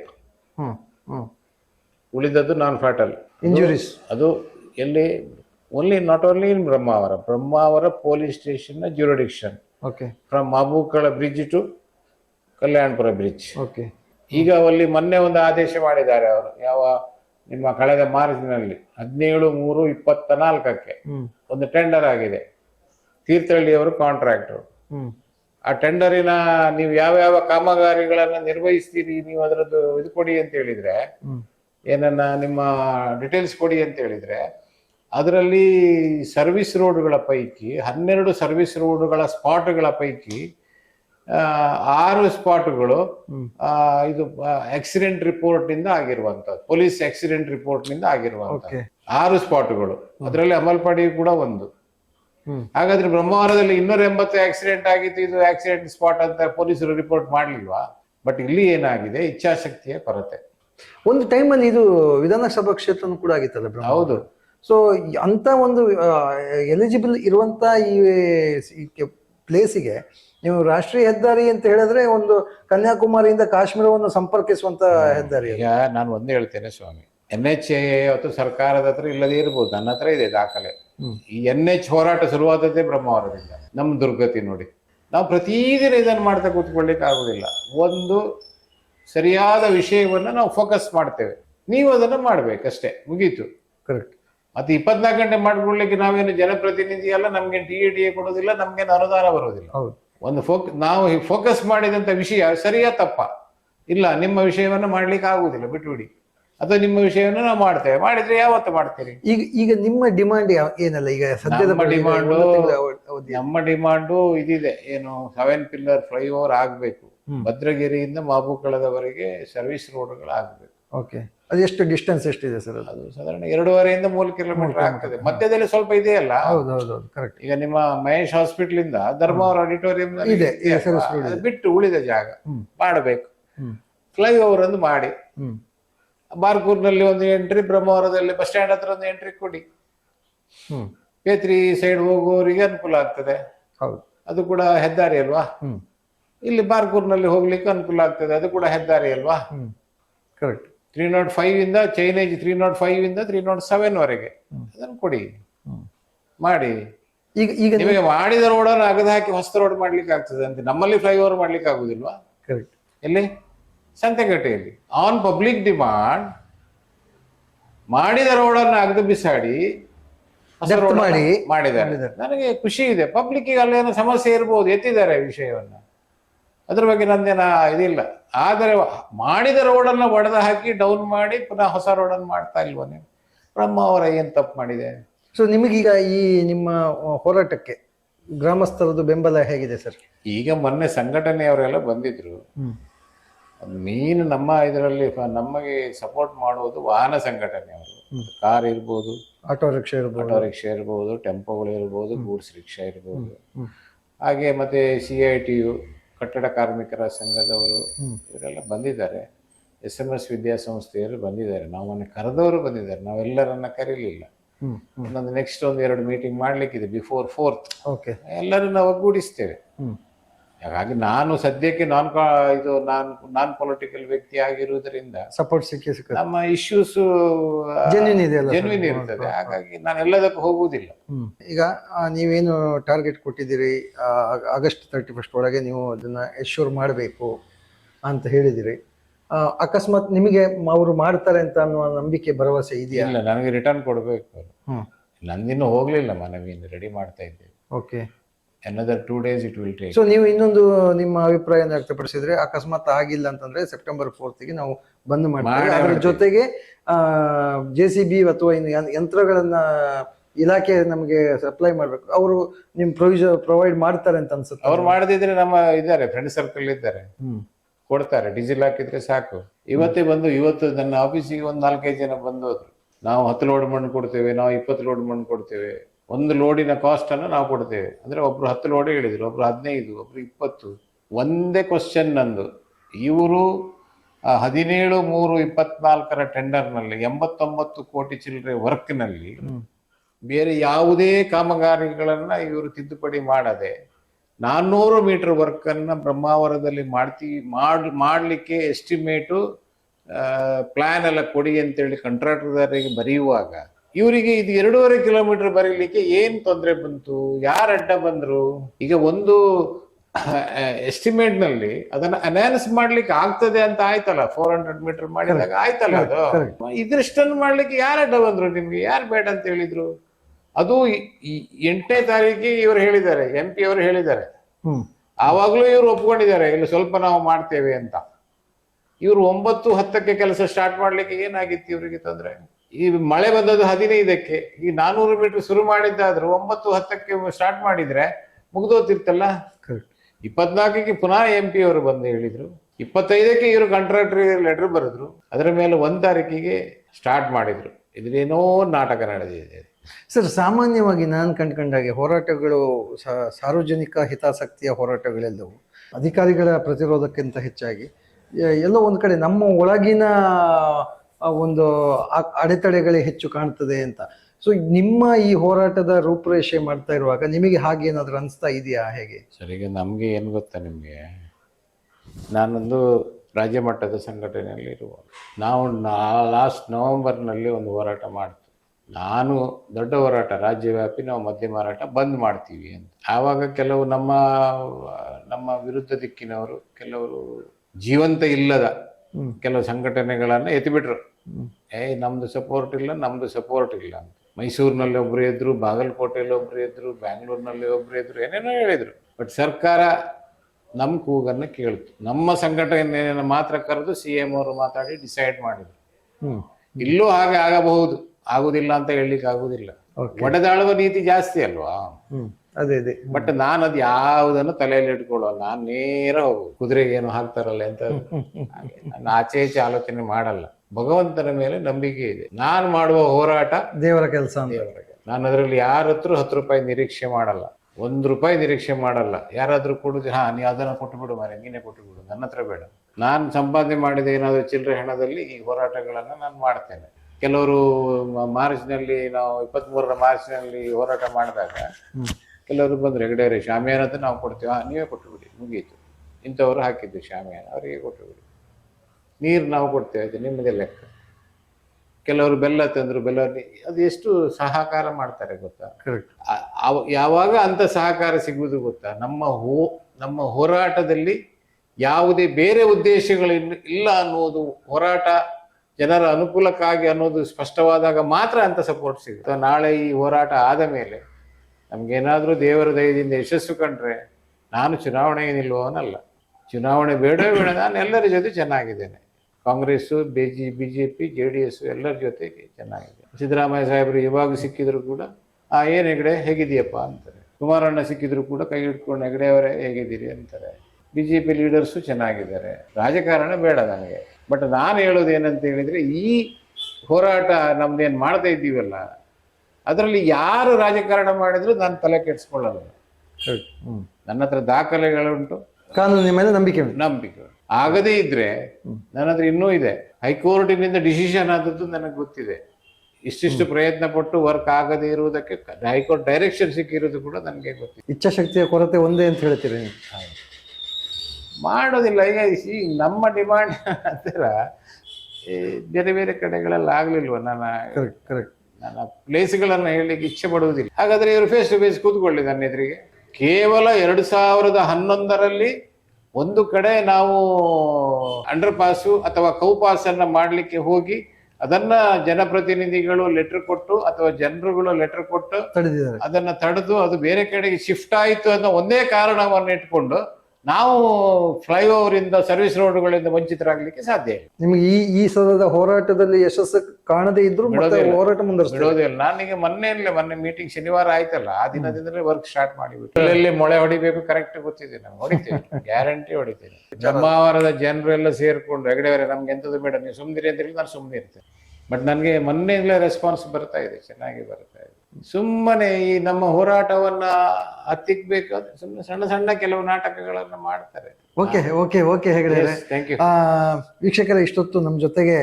ಉಳಿದದ್ದು ನಾನ್ ಫಾಟಲ್ ಇಂಜುರೀಸ್ ಅದು ಎಲ್ಲಿ only not only in Brahmavar Brahmavar police ಸ್ಟೇಷನ್ನ jurisdiction okay from Mabukala bridge to Kalyanapura bridge okay ಈಗ ಅಲ್ಲಿ ಮೊನ್ನೆ ಒಂದು ಆದೇಶ ಮಾಡಿದ್ದಾರೆ ಅವರು. ಯಾವ ನಿಮ್ಮ ಕಳೆದ ಮಾರ್ಚ್ನಲ್ಲಿ ಹದಿನೇಳು ಮೂರು ಇಪ್ಪತ್ತ ನಾಲ್ಕಕ್ಕೆ ಒಂದು ಟೆಂಡರ್ ಆಗಿದೆ. ತೀರ್ಥಹಳ್ಳಿಯವರು ಕಾಂಟ್ರಾಕ್ಟರ್ ಆ ಟೆಂಡರಿನ ನೀವು ಯಾವ ಯಾವ ಕಾಮಗಾರಿಗಳನ್ನ ನಿರ್ವಹಿಸ್ತೀರಿ ನೀವು ಅದರದ್ದು ಇದು ಕೊಡಿ ಅಂತ ಹೇಳಿದ್ರೆ ಏನನ್ನ ನಿಮ್ಮ ಡಿಟೇಲ್ಸ್ ಕೊಡಿ ಅಂತ ಹೇಳಿದ್ರೆ ಅದರಲ್ಲಿ ಸರ್ವಿಸ್ ರೋಡ್ಗಳ ಪೈಕಿ ಹನ್ನೆರಡು ಸರ್ವಿಸ್ ರೋಡ್ಗಳ ಸ್ಪಾಟ್ಗಳ ಪೈಕಿ ಆ, ಆರು ಸ್ಪಾಟ್ಗಳು. ಇದು ಆಕ್ಸಿಡೆಂಟ್ ರಿಪೋರ್ಟ್ನಿಂದ ಆಗಿರುವಂತದ್ದು ಪೊಲೀಸ್ ಆಕ್ಸಿಡೆಂಟ್ ರಿಪೋರ್ಟ್ನಿಂದ ಆಗಿರುವಂತ ಆರು ಸ್ಪಾಟ್ಗಳು ಅದರಲ್ಲಿ ಅಮಲ್ಪಾಡಿ ಕೂಡ ಒಂದು. ಹಾಗಾದ್ರೆ ಬ್ರಹ್ಮಾವರದಲ್ಲಿ ಇನ್ನೂರ ಎಂಬತ್ತು ಆಕ್ಸಿಡೆಂಟ್ ಆಗಿತ್ತು ಇದು ಆಕ್ಸಿಡೆಂಟ್ ಸ್ಪಾಟ್ ಅಂತ ಪೊಲೀಸರು ರಿಪೋರ್ಟ್ ಮಾಡ್ಲಿಲ್ವಾ? ಬಟ್ ಇಲ್ಲಿ ಏನಾಗಿದೆ? ಇಚ್ಛಾಶಕ್ತಿಯ ಕೊರತೆ. ಒಂದು ಟೈಮಲ್ಲಿ ಇದು ವಿಧಾನಸಭಾ ಕ್ಷೇತ್ರನೂ ಕೂಡ ಆಗಿತ್ತಲ್ಲ ಬ್ರಹ್ಮ. ಹೌದು. ಸೊ ಅಂತ ಒಂದು ಎಲಿಜಿಬಲ್ ಇರುವಂತ ಈ ಪ್ಲೇಸಿಗೆ ನೀವು ರಾಷ್ಟ್ರೀಯ ಹೆದ್ದಾರಿ ಅಂತ ಹೇಳಿದ್ರೆ ಒಂದು ಕನ್ಯಾಕುಮಾರಿಯಿಂದ ಕಾಶ್ಮೀರವನ್ನು ಸಂಪರ್ಕಿಸುವಂತ ಹೆದ್ದಾರಿ. ಈಗ ನಾನು ಒಂದೇ ಹೇಳ್ತೇನೆ ಸ್ವಾಮಿ. ಎನ್ ಎಚ್ ಎ ಅಥವಾ ಸರ್ಕಾರದ ಹತ್ರ ಇಲ್ಲದೇ ಇರ್ಬೋದು. ನನ್ನ ಹತ್ರ ಇದೆ ದಾಖಲೆ. ಈ ಎನ್ ಎಚ್ ಹೋರಾಟ ಶುರುವಾದದ್ದೇ ಬ್ರಹ್ಮಾವರದಿಂದ ನಮ್ಮ ದುರ್ಗತಿ ನೋಡಿ. ನಾವು ಪ್ರತಿದಿನ ಇದನ್ನು ಮಾಡ್ತಾ ಕೂತ್ಕೊಳ್ಳಿಕ್ಕೆ ಆಗುದಿಲ್ಲ ಒಂದು ಸರಿಯಾದ ವಿಷಯವನ್ನ ನಾವು ಫೋಕಸ್ ಮಾಡ್ತೇವೆ. ನೀವು ಅದನ್ನು ಮಾಡ್ಬೇಕಷ್ಟೇ. ಮುಗೀತು. ಕರೆಕ್ಟ್ ಮತ್ತೆ ಇಪ್ಪತ್ನಾಲ್ಕು ಗಂಟೆ ಮಾಡ್ಕೊಳ್ಳಿಕ್ಕೆ ನಾವೇನು ಜನಪ್ರತಿನಿಧಿ ಅಲ್ಲ ನಮ್ಗೆ ಟಿ ಎ ಟಿ ಎ ಕೊಡೋದಿಲ್ಲ ನಮ್ಗೇನು ಅನುದಾನ ಬರೋದಿಲ್ಲ. ಒಂದು ಫೋಕ್ ನಾವು ಫೋಕಸ್ ಮಾಡಿದಂತ ವಿಷಯ ಸರಿಯಾ ತಪ್ಪ? ಇಲ್ಲ ನಿಮ್ಮ ವಿಷಯವನ್ನು ಮಾಡ್ಲಿಕ್ಕೆ ಆಗುದಿಲ್ಲ ಬಿಟ್ಬಿಡಿ. ಅಥವಾ ನಿಮ್ಮ ವಿಷಯವನ್ನು ನಾವು ಮಾಡ್ತೇವೆ. ಮಾಡಿದ್ರೆ ಯಾವತ್ತು ಮಾಡ್ತೀರಿ? ಈಗ ಈಗ ನಿಮ್ಮ ಡಿಮಾಂಡ್ ಏನಲ್ಲ ಈಗ ಸದ್ಯದ ಡಿಮಾಂಡು. ನಮ್ಮ ಡಿಮಾಂಡು ಇದಿದೆ. ಏನು ಸೆವೆನ್ ಪಿಲ್ಲರ್ ಫ್ಲೈಓವರ್ ಆಗ್ಬೇಕು. ಹ್ಮ್. ಭದ್ರಗಿರಿಯಿಂದ ಮಾಬುಕಳದವರೆಗೆ ಸರ್ವಿಸ್ ರೋಡ್ಗಳು ಆಗಬೇಕು ಓಕೆ. ಅದು ಎಷ್ಟು ಡಿಸ್ಟೆನ್ಸ್ ಎಷ್ಟಿದೆ ಸರ್ ಅದು? ಸಾಧಾರಣ ಎರಡೂವರೆಯಿಂದ ಮೂರು ಕಿಲೋಮೀಟರ್ ಆಗ್ತದೆ. ಮಧ್ಯದಲ್ಲಿ ಸ್ವಲ್ಪ ಇದೆಯಲ್ಲ ಹೌದು ಹೌದು ಹೌದು ಕರೆಕ್ಟ್ ಈಗ ನಿಮ್ಮ ಮಹೇಶ್ ಹಾಸ್ಪಿಟಲ್ ಇಂದ ಧರ್ಮವರ ಆಡಿಟೋರಿಯಂ ಇದೆ, ಬಿಟ್ಟು ಉಳಿದ ಜಾಗ. ಹ್ಮ್. ಮಾಡಬೇಕು. ಫ್ಲೈ ಓವರ್ ಒಂದು ಮಾಡಿ. ಹ್ಮ್. ಬಾರ್ಕೂರ್ನಲ್ಲಿ ಒಂದು ಎಂಟ್ರಿ ಬ್ರಹ್ಮಾವರದಲ್ಲಿ ಬಸ್ ಸ್ಟ್ಯಾಂಡ್ ಹತ್ರ ಒಂದು ಎಂಟ್ರಿ ಕೊಡಿ. ಹ್ಮ್. ಪೇತ್ರಿ ಸೈಡ್ ಹೋಗುವವರಿಗೆ ಅನುಕೂಲ ಆಗ್ತದೆ. ಹೌದು. ಅದು ಕೂಡ ಹೆದ್ದಾರಿ ಅಲ್ವಾ? ಇಲ್ಲಿ ಬಾರ್ಕೂರ್ನಲ್ಲಿ ಹೋಗ್ಲಿಕ್ಕೆ ಅನುಕೂಲ ಆಗ್ತದೆ. ಅದು ಕೂಡ ಹೆದ್ದಾರಿ ಅಲ್ವಾ? ಕರೆಕ್ಟ್ ತ್ರೀ ನಾಟ್ ಫೈವ್ ಇಂದ ಚೈನೇಜ್ ತ್ರೀ ನಾಟ್ ಫೈವ್ ಇಂದ ತ್ರೀ ನಾಟ್ ಸೆವೆನ್ ವರೆಗೆ. ಅದನ್ನು ಕೊಡಿ. ಮಾಡಿ. ಈಗ ಈಗ ನಿಮಗೆ ಮಾಡಿದ ರೋಡನ್ನು ಅಗದು ಹಾಕಿ ಹೊಸ ರೋಡ್ ಮಾಡ್ಲಿಕ್ಕೆ ಆಗ್ತದೆ ಅಂತ. ನಮ್ಮಲ್ಲಿ ಫ್ಲೈಓವರ್ ಮಾಡ್ಲಿಕ್ಕೆ ಆಗುದಿಲ್ವಾ? ಕರೆಕ್ಟ್ ಎಲ್ಲಿ? ಸಂತೆಗಟ್ಟೆಯಲ್ಲಿ ಆನ್ ಪಬ್ಲಿಕ್ ಡಿಮಾಂಡ್ ಮಾಡಿದ ರೋಡನ್ನು ಅಗದು ಬಿಸಾಡಿ ಮಾಡಿ. ಮಾಡಿದ್ದಾರೆ. ನನಗೆ ಖುಷಿ ಇದೆ. ಪಬ್ಲಿಕ್ ಅಲ್ಲೇನೋ ಸಮಸ್ಯೆ ಇರ್ಬೋದು. ಎತ್ತಿದ್ದಾರೆ ವಿಷಯವನ್ನ. ಅದ್ರ ಬಗ್ಗೆ ನಂದೇನ ಇದಿಲ್ಲ. ಆದರೆ ಮಾಡಿದ ರೋಡನ್ನು ಒಡೆದು ಹಾಕಿ ಡೌನ್ ಮಾಡಿ ಪುನಃ ಹೊಸ ರೋಡನ್ನು ಮಾಡ್ತಾ ಇಲ್ವ ನೀವು? ಬ್ರಹ್ಮ ಅವರ ಏನು ತಪ್ಪು ಮಾಡಿದೆ? ಸೊ ನಿಮಗೀಗ ಈ ನಿಮ್ಮ ಹೋರಾಟಕ್ಕೆ ಗ್ರಾಮಸ್ಥರದ್ದು ಬೆಂಬಲ ಹೇಗಿದೆ ಸರ್? ಈಗ ಮೊನ್ನೆ ಸಂಘಟನೆಯವರೆಲ್ಲ ಬಂದಿದ್ರು. ಮೀನು ನಮ್ಮ ಇದರಲ್ಲಿ ನಮಗೆ ಸಪೋರ್ಟ್ ಮಾಡುವುದು ವಾಹನ ಸಂಘಟನೆ ಅವರು ಕಾರ್ ಇರ್ಬೋದು ಆಟೋ ರಿಕ್ಷಾ ಇರ್ಬೋದು. ಆಟೋ ರಿಕ್ಷಾ ಇರ್ಬೋದು ಟೆಂಪೋಗಳು ಇರ್ಬೋದು ಗೂಡ್ಸ್ ರಿಕ್ಷಾ ಇರ್ಬೋದು. ಹಾಗೆ ಮತ್ತೆ ಸಿ ಐ ಟಿ ಯು ಕಟ್ಟಡ ಕಾರ್ಮಿಕರ ಸಂಘದವರು ಇವರೆಲ್ಲ ಬಂದಿದ್ದಾರೆ. ಎಸ್ ಎಂ ಎಸ್ ವಿದ್ಯಾಸಂಸ್ಥೆಯವರು ಬಂದಿದ್ದಾರೆ. ನಾವು ಮೊನ್ನೆ ಕರೆದವರು ಬಂದಿದ್ದಾರೆ. ನಾವೆಲ್ಲರನ್ನ ಕರೀಲಿಲ್ಲ. ಹ್ಮ್ ನೆಕ್ಸ್ಟ್ ಒಂದು ಎರಡು ಮೀಟಿಂಗ್ ಮಾಡ್ಲಿಕ್ಕಿದೆ ಬಿಫೋರ್ ಫೋರ್ತ್ ಓಕೆ ಎಲ್ಲರನ್ನ ಒಗ್ಗೂಡಿಸ್ತೇವೆ. ಹಾಗಾಗಿ ನಾನು ಸದ್ಯಕ್ಕೆ ನಾನ್ ಇದು ನಾನ್ ನಾನ್ ಪೊಲಿಟಿಕಲ್ ವ್ಯಕ್ತಿ ಆಗಿರುವುದರಿಂದ ಸಪೋರ್ಟ್ ಸಿಕ್ಕಿ ಸಿಕ್ಕ ನಮ್ಮ ಇಶ್ಯೂಸ್ ಜೆನ್ಯೂನ್ ಇದೆ ಇರುತ್ತದೆ ಇರ್ತದೆ. ಹಾಗಾಗಿ ನಾನು ಎಲ್ಲದಕ್ಕೂ ಹೋಗುವುದಿಲ್ಲ. ಈಗ ನೀವೇನು ಟಾರ್ಗೆಟ್ ಕೊಟ್ಟಿದ್ದೀರಿ? ಆಗಸ್ಟ್ ತರ್ಟಿ ಫಸ್ಟ್ ಒಳಗೆ ನೀವು ಅದನ್ನ ಎಶ್ಯೂರ್ ಮಾಡಬೇಕು ಅಂತ ಹೇಳಿದಿರಿ ಅಕಸ್ಮಾತ್ ನಿಮಗೆ ಅವರು ಮಾಡ್ತಾರೆ ಅಂತ ಅನ್ನುವ ನಂಬಿಕೆ ಭರವಸೆ ಇದೆಯಾ? ಇಲ್ಲ ನನಗೆ ರಿಟರ್ನ್ ಕೊಡಬೇಕು ನಂದಿನ್ನೂ ಹೋಗ್ಲಿಲ್ಲ ಮನವಿಯನ್ನು ರೆಡಿ ಮಾಡ್ತಾ ಇದ್ದೇವೆ. Okay another two days it will take so ನೀವು ಇನ್ನೊಂದು ನಿಮ್ಮ ಅಭಿಪ್ರಾಯನ ವ್ಯಕ್ತಪಡಿಸಿದ್ರೆ ಅಕಸ್ಮಾತ್ ಆಗಿಲ್ಲ ಅಂತಂದ್ರೆ ಸೆಪ್ಟೆಂಬರ್ ಫೋರ್ತ್ಗೆ ನಾವು ಬಂದ್ ಮಾಡ್ತೀವಿ. ಅದರ. ಜೊತೆಗೆ ಜೆ ಸಿ ಬಿ ಅಥವಾ ಇನ್ನು ಯಂತ್ರಗಳನ್ನ ಇಲಾಖೆ ನಮಗೆ ಸಪ್ಲೈ ಮಾಡಬೇಕು. ಅವರು ನಿಮ್ ಪ್ರೊವಿಜ ಪ್ರೊವೈಡ್ ಮಾಡ್ತಾರೆ ಅಂತ ಅನ್ಸುತ್ತೆ. ಅವ್ರು ಮಾಡದಿದ್ರೆ ನಮ್ಮ ಇದ್ದಾರೆ ಫ್ರೆಂಡ್ ಸರ್ಕಲ್ ಇದ್ದಾರೆ. ಕೊಡ್ತಾರೆ ಡೀಸೆಲ್ ಹಾಕಿದ್ರೆ ಸಾಕು. ಇವತ್ತೇ ಬಂದು ಇವತ್ತು ನನ್ನ ಆಫೀಸಿಗೆ ಒಂದು ನಾಲ್ಕೈದು ಜನ ಬಂದು ನಾವು ಹತ್ತು ಲೋಡ್ ಮಣ್ಣು ಕೊಡ್ತೇವೆ ನಾವು ಇಪ್ಪತ್ತು ಲೋಡ್ ಮಣ್ಣು ಕೊಡ್ತೇವೆ. ಒಂದು ಲೋಡಿನ ಕಾಸ್ಟನ್ನು ನಾವು ಕೊಡ್ತೇವೆ. ಅಂದರೆ ಒಬ್ಬರು ಹತ್ತು ಲೋಡ್ ಹೇಳಿದರು ಒಬ್ಬರು ಹದಿನೈದು ಒಬ್ಬರು ಇಪ್ಪತ್ತು ಒಂದೇ ಕ್ವಶನ್ ನಂದು. ಇವರು ಹದಿನೇಳು ಮೂರು ಇಪ್ಪತ್ನಾಲ್ಕರ ಟೆಂಡರ್ನಲ್ಲಿ ಎಂಬತ್ತೊಂಬತ್ತು ಕೋಟಿ ಚಿಲ್ಲರೆ ವರ್ಕ್ನಲ್ಲಿ ಬೇರೆ ಯಾವುದೇ ಕಾಮಗಾರಿಗಳನ್ನು ಇವರು ತಿದ್ದುಪಡಿ ಮಾಡದೆ ನಾನ್ನೂರು ಮೀಟರ್ ವರ್ಕನ್ನು ಬ್ರಹ್ಮಾವರದಲ್ಲಿ ಮಾಡ್ತೀವಿ ಮಾಡ್ ಮಾಡಲಿಕ್ಕೆ ಎಸ್ಟಿಮೇಟು ಪ್ಲ್ಯಾನ್ ಎಲ್ಲ ಕೊಡಿ ಅಂತೇಳಿ ಕಾಂಟ್ರಾಕ್ಟರ್ದಾರಿಗೆ ಬರೆಯುವಾಗ ಇವರಿಗೆ ಇದು ಎರಡೂವರೆ ಕಿಲೋಮೀಟರ್ ಬರೀಲಿಕ್ಕೆ ಏನ್ ತೊಂದರೆ ಬಂತು? ಯಾರು ಅಡ್ಡ ಬಂದ್ರು? ಈಗ ಒಂದು ಎಸ್ಟಿಮೇಟ್ನಲ್ಲಿ ಅದನ್ನ ಅನಾಲಿಸ್ ಮಾಡ್ಲಿಕ್ಕೆ ಆಗ್ತದೆ ಅಂತ ಆಯ್ತಲ್ಲ? ಫೋರ್ ಹಂಡ್ರೆಡ್ ಮೀಟರ್ ಮಾಡಿದಾಗ ಆಯ್ತಲ್ಲ ಅದು. ಇದ್ರಷ್ಟನ್ನು ಮಾಡ್ಲಿಕ್ಕೆ ಯಾರು ಅಡ್ಡ ಬಂದ್ರು ನಿಮ್ಗೆ? ಯಾರು ಬೇಡ ಅಂತ ಹೇಳಿದ್ರು? ಅದು ಎಂಟನೇ ತಾರೀಕಿಗೆ ಇವರು ಹೇಳಿದ್ದಾರೆ ಎಂ ಪಿ ಅವರು ಹೇಳಿದ್ದಾರೆ. ಆವಾಗ್ಲೂ ಇವರು ಒಪ್ಕೊಂಡಿದ್ದಾರೆ ಇಲ್ಲಿ ಸ್ವಲ್ಪ ನಾವು ಮಾಡ್ತೇವೆ ಅಂತ. ಇವರು ಒಂಬತ್ತು ಹತ್ತಕ್ಕೆ ಕೆಲಸ ಸ್ಟಾರ್ಟ್ ಮಾಡ್ಲಿಕ್ಕೆ ಏನಾಗಿತ್ತು ಇವರಿಗೆ ತೊಂದ್ರೆ? ಈ ಮಳೆ ಬಂದದ್ದು ಹದಿನೈದಕ್ಕೆ ಈ ನಾನೂರು ಮೀಟರ್ ಶುರು ಮಾಡಿದ್ದಾದ್ರು ಒಂಬತ್ತು ಹತ್ತಕ್ಕೆ ಸ್ಟಾರ್ಟ್ ಮಾಡಿದ್ರೆ ಮುಗ್ದೋತಿರ್ತಲ್ಲ ಕರೆಕ್ಟ್ ಇಪ್ಪತ್ನಾಲ್ಕಕ್ಕೆ ಪುನಃ ಎಂ ಪಿ ಅವರು ಬಂದು ಹೇಳಿದ್ರು. ಇಪ್ಪತ್ತೈದಕ್ಕೆ ಇವರು ಕಾಂಟ್ರಾಕ್ಟರ್ ಲೆಟರ್ ಬರೆದ್ರು. ಅದರ ಮೇಲೆ ಒಂದ್ ತಾರೀಕಿಗೆ ಸ್ಟಾರ್ಟ್ ಮಾಡಿದ್ರು. ಇದ್ರೇನೋ ನಾಟಕ ನಡೆದಿದೆ. ಸರ್ ಸಾಮಾನ್ಯವಾಗಿ ನಾನು ಕಂಡ್ಕೊಂಡಾಗೆ ಹೋರಾಟಗಳು ಸಾರ್ವಜನಿಕ ಹಿತಾಸಕ್ತಿಯ ಹೋರಾಟಗಳೆಲ್ಲವು ಅಧಿಕಾರಿಗಳ ಪ್ರತಿರೋಧಕ್ಕಿಂತ ಹೆಚ್ಚಾಗಿ ಎಲ್ಲೋ ಒಂದು ಕಡೆ ನಮ್ಮ ಒಳಗಿನ ಒಂದು ಅಡೆತಡೆಗಳು ಹೆಚ್ಚು ಕಾಣ್ತದೆ ಅಂತ. ಸೊ ನಿಮ್ಮ ಈ ಹೋರಾಟದ ರೂಪುರೇಷೆ ಮಾಡ್ತಾ ಇರುವಾಗ ನಿಮಗೆ ಹಾಗೆ ಏನಾದ್ರು ಅನಿಸ್ತಾ ಇದೆಯಾ ಹೇಗೆ? ಸರ್ ಈಗ ನಮಗೆ ಏನು ಗೊತ್ತಾ ನಿಮಗೆ? ನಾನೊಂದು ರಾಜ್ಯ ಮಟ್ಟದ ಸಂಘಟನೆಯಲ್ಲಿ ಇರುವ ನಾವು ಲಾಸ್ಟ್ ನವೆಂಬರ್ನಲ್ಲಿ ಒಂದು ಹೋರಾಟ ಮಾಡ್ತೀವಿ ನಾನು ದೊಡ್ಡ ಹೋರಾಟ ರಾಜ್ಯವ್ಯಾಪಿ ನಾವು ಮದ್ಯ ಮಾರಾಟ ಬಂದ್ ಮಾಡ್ತೀವಿ ಅಂತ. ಆವಾಗ ಕೆಲವು ನಮ್ಮ ನಮ್ಮ ವಿರುದ್ಧ ದಿಕ್ಕಿನವರು ಕೆಲವರು ಜೀವಂತ ಇಲ್ಲದ ಕೆಲವು ಸಂಘಟನೆಗಳನ್ನು ಎತ್ತಿಬಿಟ್ರು. ಏಯ್ ನಮ್ದು ಸಪೋರ್ಟ್ ಇಲ್ಲ ನಮ್ದು ಸಪೋರ್ಟ್ ಇಲ್ಲ ಅಂತ. ಮೈಸೂರಿನಲ್ಲಿ ಒಬ್ರು ಇದ್ರು ಬಾಗಲಕೋಟೆಯಲ್ಲಿ ಒಬ್ರು ಇದ್ರು ಬ್ಯಾಂಗ್ಳೂರಿನಲ್ಲಿ ಒಬ್ರು ಇದ್ರು ಏನೇನೋ ಹೇಳಿದ್ರು. ಬಟ್ ಸರ್ಕಾರ ನಮ್ಮ ಕೂಗನ್ನು ಕೇಳ್ತು. ನಮ್ಮ ಸಂಘಟನೆಯನ್ನು ಮಾತ್ರ ಕರೆದು ಸಿ ಎಂ ಅವರು ಮಾತಾಡಿ ಡಿಸೈಡ್ ಮಾಡಿದ್ರು. ಇಲ್ಲೂ ಹಾಗೆ ಆಗಬಹುದು. ಆಗುದಿಲ್ಲ ಅಂತ ಹೇಳಲಿಕ್ಕೆ ಆಗುದಿಲ್ಲ. ಒಡೆದಾಳುವ ನೀತಿ ಜಾಸ್ತಿ ಅಲ್ವಾ? ಅದೇ ಅದೇ. ಬಟ್ ನಾನು ಅದು ಯಾವುದನ್ನು ತಲೆಯಲ್ಲಿ ಇಟ್ಕೊಳ್ಳಲ್ಲ ನಾನು ನೇರ ಹೋಗು ಕುದುರೆಗೆ ಏನು ಹಾಕ್ತಾರಲ್ಲ ಅಂತ. ನಾನು ಆಚೆ ಈಚೆ ಆಲೋಚನೆ ಮಾಡಲ್ಲ. ಭಗವಂತನ ಮೇಲೆ ನಂಬಿಕೆ ಇದೆ. ನಾನು ಮಾಡುವ ಹೋರಾಟ ದೇವರ ಕೆಲಸ ನಾನು ಅದರಲ್ಲಿ ಯಾರ ಹತ್ರ ಹತ್ತು ರೂಪಾಯಿ ನಿರೀಕ್ಷೆ ಮಾಡಲ್ಲ ಒಂದು ರೂಪಾಯಿ ನಿರೀಕ್ಷೆ ಮಾಡಲ್ಲ. ಯಾರಾದರೂ ಕೊಡುದು ಹಾ ನೀ ಅದನ್ನು ಕೊಟ್ಟು ಬಿಡು ಮಾರೆ ನೀನೇ ಕೊಟ್ಟು ಬಿಡು ನನ್ನ ಹತ್ರ ಬೇಡ. ನಾನು ಸಂಪಾದನೆ ಮಾಡಿದ ಏನಾದರೂ ಚಿಲ್ಲರೆ ಹಣದಲ್ಲಿ ಈ ಹೋರಾಟಗಳನ್ನು ನಾನು ಮಾಡ್ತೇನೆ. ಕೆಲವರು ಮಾರ್ಚ್ನಲ್ಲಿ ನಾವು ಇಪ್ಪತ್ಮೂರರ ಮಾರ್ಚ್ನಲ್ಲಿ ಹೋರಾಟ ಮಾಡಿದಾಗ. ಕೆಲವರು ಬಂದರೆ ಹೆಗಡೆ ಶಾಮಿಯಾನ ಅಂತ ನಾವು ಕೊಡ್ತೀವಿ. ಹಾ ನೀವೇ ಕೊಟ್ಟು ಬಿಡಿ ಮುಗೀತು. ಇಂಥವರು ಹಾಕಿದ್ದು ಶಾಮಿಯಾನ ಅವರಿಗೆ ಕೊಟ್ಟು ಬಿಡಿ. ನೀರು ನಾವು ಕೊಡ್ತೇವೆ ಅದು ನಿಮ್ಮದೇ ಲೆಕ್ಕ. ಕೆಲವರು ಬೆಲ್ಲ ತಂದರು ಬೆಲ್ಲ ಅದು ಎಷ್ಟು ಸಹಕಾರ ಮಾಡ್ತಾರೆ ಗೊತ್ತಾ? ಯಾವಾಗ ಅಂತ ಸಹಕಾರ ಸಿಗುವುದು ಗೊತ್ತಾ? ನಮ್ಮ ಹೋ ನಮ್ಮ ಹೋರಾಟದಲ್ಲಿ ಯಾವುದೇ ಬೇರೆ ಉದ್ದೇಶಗಳು ಇಲ್- ಇಲ್ಲ ಅನ್ನೋದು ಹೋರಾಟ ಜನರ ಅನುಕೂಲಕ್ಕಾಗಿ ಅನ್ನೋದು ಸ್ಪಷ್ಟವಾದಾಗ ಮಾತ್ರ ಅಂತ ಸಪೋರ್ಟ್ ಸಿಗುತ್ತೆ. ನಾಳೆ ಈ ಹೋರಾಟ ಆದ ಮೇಲೆ ನಮಗೇನಾದರೂ ದೇವರ ದಯದಿಂದ ಯಶಸ್ಸು ಕಂಡ್ರೆ ನಾನು ಚುನಾವಣೆಗೆ ನಿಲ್ಲುವವನಲ್ಲ ಚುನಾವಣೆ ಬೇಡವೇ ಬೇಡ ನಾನು ಎಲ್ಲರ ಜೊತೆ ಚೆನ್ನಾಗಿದ್ದೇನೆ. Congress B G B J P J D S ಎಲ್ಲರ ಜೊತೆಗೆ ಚೆನ್ನಾಗಿದೆ. ಸಿದ್ದರಾಮಯ್ಯ ಸಾಹೇಬರು ಇವಾಗ ಸಿಕ್ಕಿದ್ರು ಕೂಡ ಆ ಏನು ಹೆಗಡೆ ಹೇಗಿದೆಯಪ್ಪ ಅಂತಾರೆ. ಕುಮಾರಣ್ಣ ಸಿಕ್ಕಿದ್ರು ಕೂಡ ಕೈ ಹಿಡ್ಕೊಂಡು ಹೆಗಡೆ ಅವರೇ ಹೇಗಿದ್ದೀರಿ? ಅಂತಾರೆ. ಬಿ ಜೆ ಪಿ ಲೀಡರ್ಸು ಚೆನ್ನಾಗಿದ್ದಾರೆ. ರಾಜಕಾರಣ ಬೇಡ ನನಗೆ. ಬಟ್ ನಾನು ಹೇಳೋದು ಏನಂತ ಹೇಳಿದರೆ ಈ ಹೋರಾಟ ನಮ್ದೇನು ಮಾಡ್ತಾ ಇದ್ದೀವಲ್ಲ ಅದರಲ್ಲಿ ಯಾರು ರಾಜಕಾರಣ ಮಾಡಿದ್ರು ನಾನು ತಲೆ ಕೆಡಿಸ್ಕೊಳ್ಳಲ್ಲ. ನನ್ನ ಹತ್ರ ದಾಖಲೆಗಳುಂಟು. ಕಾನೂನಿನ ಮೇಲೆ ನಂಬಿಕೆ ನಂಬಿಕೆ ಆಗದೇ ಇದ್ರೆ ನನ್ನ ಹತ್ರ ಇನ್ನೂ ಇದೆ. ಹೈಕೋರ್ಟಿನಿಂದ ಡಿಸಿಷನ್ ಆದದ್ದು ನನಗೆ ಗೊತ್ತಿದೆ. ಇಷ್ಟಿಷ್ಟು ಪ್ರಯತ್ನ ಪಟ್ಟು ವರ್ಕ್ ಆಗದೇ ಇರುವುದಕ್ಕೆ ಹೈಕೋರ್ಟ್ ಡೈರೆಕ್ಷನ್ ಸಿಕ್ಕಿರೋದು ಕೂಡ ನನಗೆ ಗೊತ್ತಿದೆ. ಇಚ್ಛಾಶಕ್ತಿಯ ಕೊರತೆ ಒಂದೇ ಅಂತ ಹೇಳ್ತೀರಿ ನೀವು. ಮಾಡೋದಿಲ್ಲ. ಈಗ ಈ ನಮ್ಮ ಡಿಮಾಂಡ್ ಹತ್ತಿರ ಬೇರೆ ಬೇರೆ ಕಡೆಗಳಲ್ಲಿ ಆಗಲಿಲ್ವ? ನನ್ನ ಕರೆಕ್ಟ್ ಕರೆಕ್ಟ್ ನನ್ನ ಪ್ಲೇಸ್ಗಳನ್ನು ಹೇಳಲಿಕ್ಕೆ ಇಚ್ಛೆ ಪಡುವುದಿಲ್ಲ. ಹಾಗಾದ್ರೆ ಇವರು ಫೇಸ್ ಟು ಫೇಸ್ ಕೂತ್ಕೊಳ್ಳಿ ನನ್ನ ಎದುರಿಗೆ ಕೇವಲ ಎರಡು ಸಾವಿರದ ಹನ್ನೊಂದರಲ್ಲಿ ಒಂದು ಕಡೆ ನಾವು ಅಂಡರ್ ಪಾಸು ಅಥವಾ ಕೌ ಪಾಸ್ ಅನ್ನ ಮಾಡಲಿಕ್ಕೆ ಹೋಗಿ ಅದನ್ನ ಜನಪ್ರತಿನಿಧಿಗಳು ಲೆಟರ್ ಕೊಟ್ಟು ಅಥವಾ ಜನರುಗಳು ಲೆಟರ್ ಕೊಟ್ಟು ಅದನ್ನ ತಡೆದು ಅದು ಬೇರೆ ಕಡೆಗೆ ಶಿಫ್ಟ್ ಆಯಿತು ಅನ್ನೋ ಒಂದೇ ಕಾರಣವನ್ನು ಇಟ್ಕೊಂಡು ನಾವು ಫ್ಲೈಓವರ್ ಇಂದ ಸರ್ವಿಸ್ ರೋಡ್ಗಳಿಂದ ವಂಚಿತರಾಗಲಿಕ್ಕೆ ಸಾಧ್ಯ ಇಲ್ಲ. ನಿಮಗೆ ಈ ಈ ಸದದ ಹೋರಾಟದಲ್ಲಿ ಯಶಸ್ಸು ಕಾಣದೇ ಇದ್ರು ಮತ್ತೆ. ಹೋರಾಟ ಮುಂದುವರಿಸ್ತಾರೆ? ಬಿಡೋದೇ ಇಲ್ಲ. ನಾನೀಗ ಮೊನ್ನೆಯಲ್ಲೇ ಮೊನ್ನೆ ಮೀಟಿಂಗ್ ಶನಿವಾರ ಆಯ್ತಲ್ಲ ಆ ದಿನದಿಂದಲೇ ವರ್ಕ್ ಸ್ಟಾರ್ಟ್ ಮಾಡಿಬಿಟ್ಟು. ಎಲ್ಲೆಲ್ಲಿ ಮೊಳೆ ಹೊಡಿಬೇಕು ಕರೆಕ್ಟ್ ಗೊತ್ತಿದೆ ನಾವು ಹೊಡಿತೇವೆ ಗ್ಯಾರಂಟಿ ಹೊಡಿತೇವೆ ಜಮಾವರದ ಜನರೆಲ್ಲ ಸೇರ್ಕೊಂಡು ಹೆಗಡೆವರೆ ನಮ್ಗೆ ಎಂತದ್ದು ಬೇಡ ನೀವು ಸುಮ್ಮನೆ ಅಂತ ಹೇಳಿ ನಾನು ಸುಮ್ಮನೆ ಇರ್ತೇನೆ ಬಟ್ ನನಗೆ ಮೊನ್ನೆಯಿಂದಲೇ ರೆಸ್ಪಾನ್ಸ್ ಬರ್ತಾ ಇದೆ ಚೆನ್ನಾಗಿ ಬರ್ತಾ ಇದೆ. ಸುಮ್ಮನೆ ಈ ನಮ್ಮ ಹೋರಾಟವನ್ನ ಹತ್ತಿಕ್ಬೇಕಾದ್ರೆ ಸುಮ್ಮನೆ ಸಣ್ಣ ಸಣ್ಣ ಕೆಲವು ನಾಟಕಗಳನ್ನು ಮಾಡ್ತಾರೆ. ಓಕೆ ಓಕೆ ಓಕೆ ಹೆಗಡೆ ವೀಕ್ಷಕರ ಯು ಆ, ವೀಕ್ಷಕರೇ ಇಷ್ಟೊತ್ತು ನಮ್ಮ ಜೊತೆಗೆ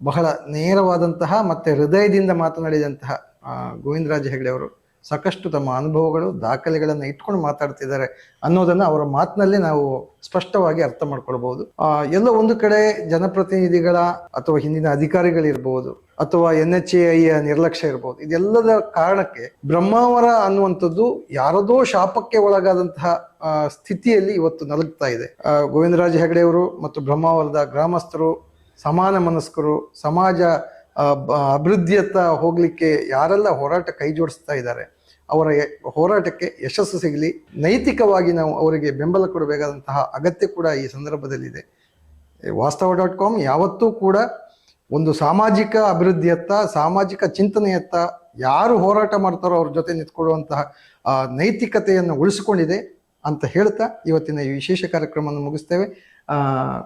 ಬಹಳ ನೇರವಾದಂತಹ ಮತ್ತೆ ಹೃದಯದಿಂದ ಮಾತನಾಡಿದಂತಹ ಗೋವಿಂದರಾಜ ಹೆಗಡೆ ಅವರು. ಸಾಕಷ್ಟು ತಮ್ಮ ಅನುಭವಗಳು, ದಾಖಲೆಗಳನ್ನು ಇಟ್ಕೊಂಡು ಮಾತಾಡ್ತಿದ್ದಾರೆ ಅನ್ನೋದನ್ನ ಅವರ ಮಾತಿನಲ್ಲೇ ನಾವು ಸ್ಪಷ್ಟವಾಗಿ ಅರ್ಥ ಮಾಡ್ಕೊಳ್ಬಹುದು. ಎಲ್ಲ ಒಂದು ಕಡೆ ಜನಪ್ರತಿನಿಧಿಗಳ ಅಥವಾ ಹಿಂದಿನ ಅಧಿಕಾರಿಗಳಿರ್ಬೋದು ಅಥವಾ ಎನ್ ಎಚ್ ಐಯ ನಿರ್ಲಕ್ಷ್ಯ ಇರ್ಬೋದು, ಇದೆಲ್ಲದ ಕಾರಣಕ್ಕೆ ಬ್ರಹ್ಮಾವರ ಅನ್ನುವಂಥದ್ದು ಯಾರದೋ ಶಾಪಕ್ಕೆ ಒಳಗಾದಂತಹ ಸ್ಥಿತಿಯಲ್ಲಿ ಇವತ್ತು ನಲಗ್ತಾ ಇದೆ. ಗೋವಿಂದರಾಜ ಹೆಗಡೆಯವರು ಮತ್ತು ಬ್ರಹ್ಮಾವರದ ಗ್ರಾಮಸ್ಥರು, ಸಮಾನ ಮನಸ್ಕರು, ಸಮಾಜ ಅಭಿವೃದ್ಧಿಯತ್ತ ಹೋಗ್ಲಿಕ್ಕೆ ಯಾರೆಲ್ಲ ಹೋರಾಟ ಕೈ ಜೋಡಿಸ್ತಾ ಇದ್ದಾರೆ ಅವರ ಹೋರಾಟಕ್ಕೆ ಯಶಸ್ಸು ಸಿಗಲಿ. ನೈತಿಕವಾಗಿ ನಾವು ಅವರಿಗೆ ಬೆಂಬಲ ಕೊಡಬೇಕಾದಂತಹ ಅಗತ್ಯ ಕೂಡ ಈ ಸಂದರ್ಭದಲ್ಲಿದೆ. ವಾಸ್ತವ ಡಾಟ್ ಕಾಮ್ ಯಾವತ್ತೂ ಕೂಡ ಒಂದು ಸಾಮಾಜಿಕ ಅಭಿವೃದ್ಧಿಯತ್ತ, ಸಾಮಾಜಿಕ ಚಿಂತನೆಯತ್ತ ಯಾರು ಹೋರಾಟ ಮಾಡ್ತಾರೋ ಅವ್ರ ಜೊತೆ ನಿಂತ್ಕೊಳ್ಳುವಂತಹ ನೈತಿಕತೆಯನ್ನು ಉಳಿಸಿಕೊಂಡಿದೆ ಅಂತ ಹೇಳ್ತಾ ಇವತ್ತಿನ ಈ ವಿಶೇಷ ಕಾರ್ಯಕ್ರಮವನ್ನು ಮುಗಿಸ್ತೇವೆ.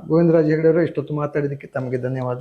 ಗೋವಿಂದರಾಜ್ ಹೆಗಡೆಯವರು ಇಷ್ಟೊತ್ತು ಮಾತಾಡಿದ್ದಕ್ಕೆ ತಮಗೆ ಧನ್ಯವಾದ.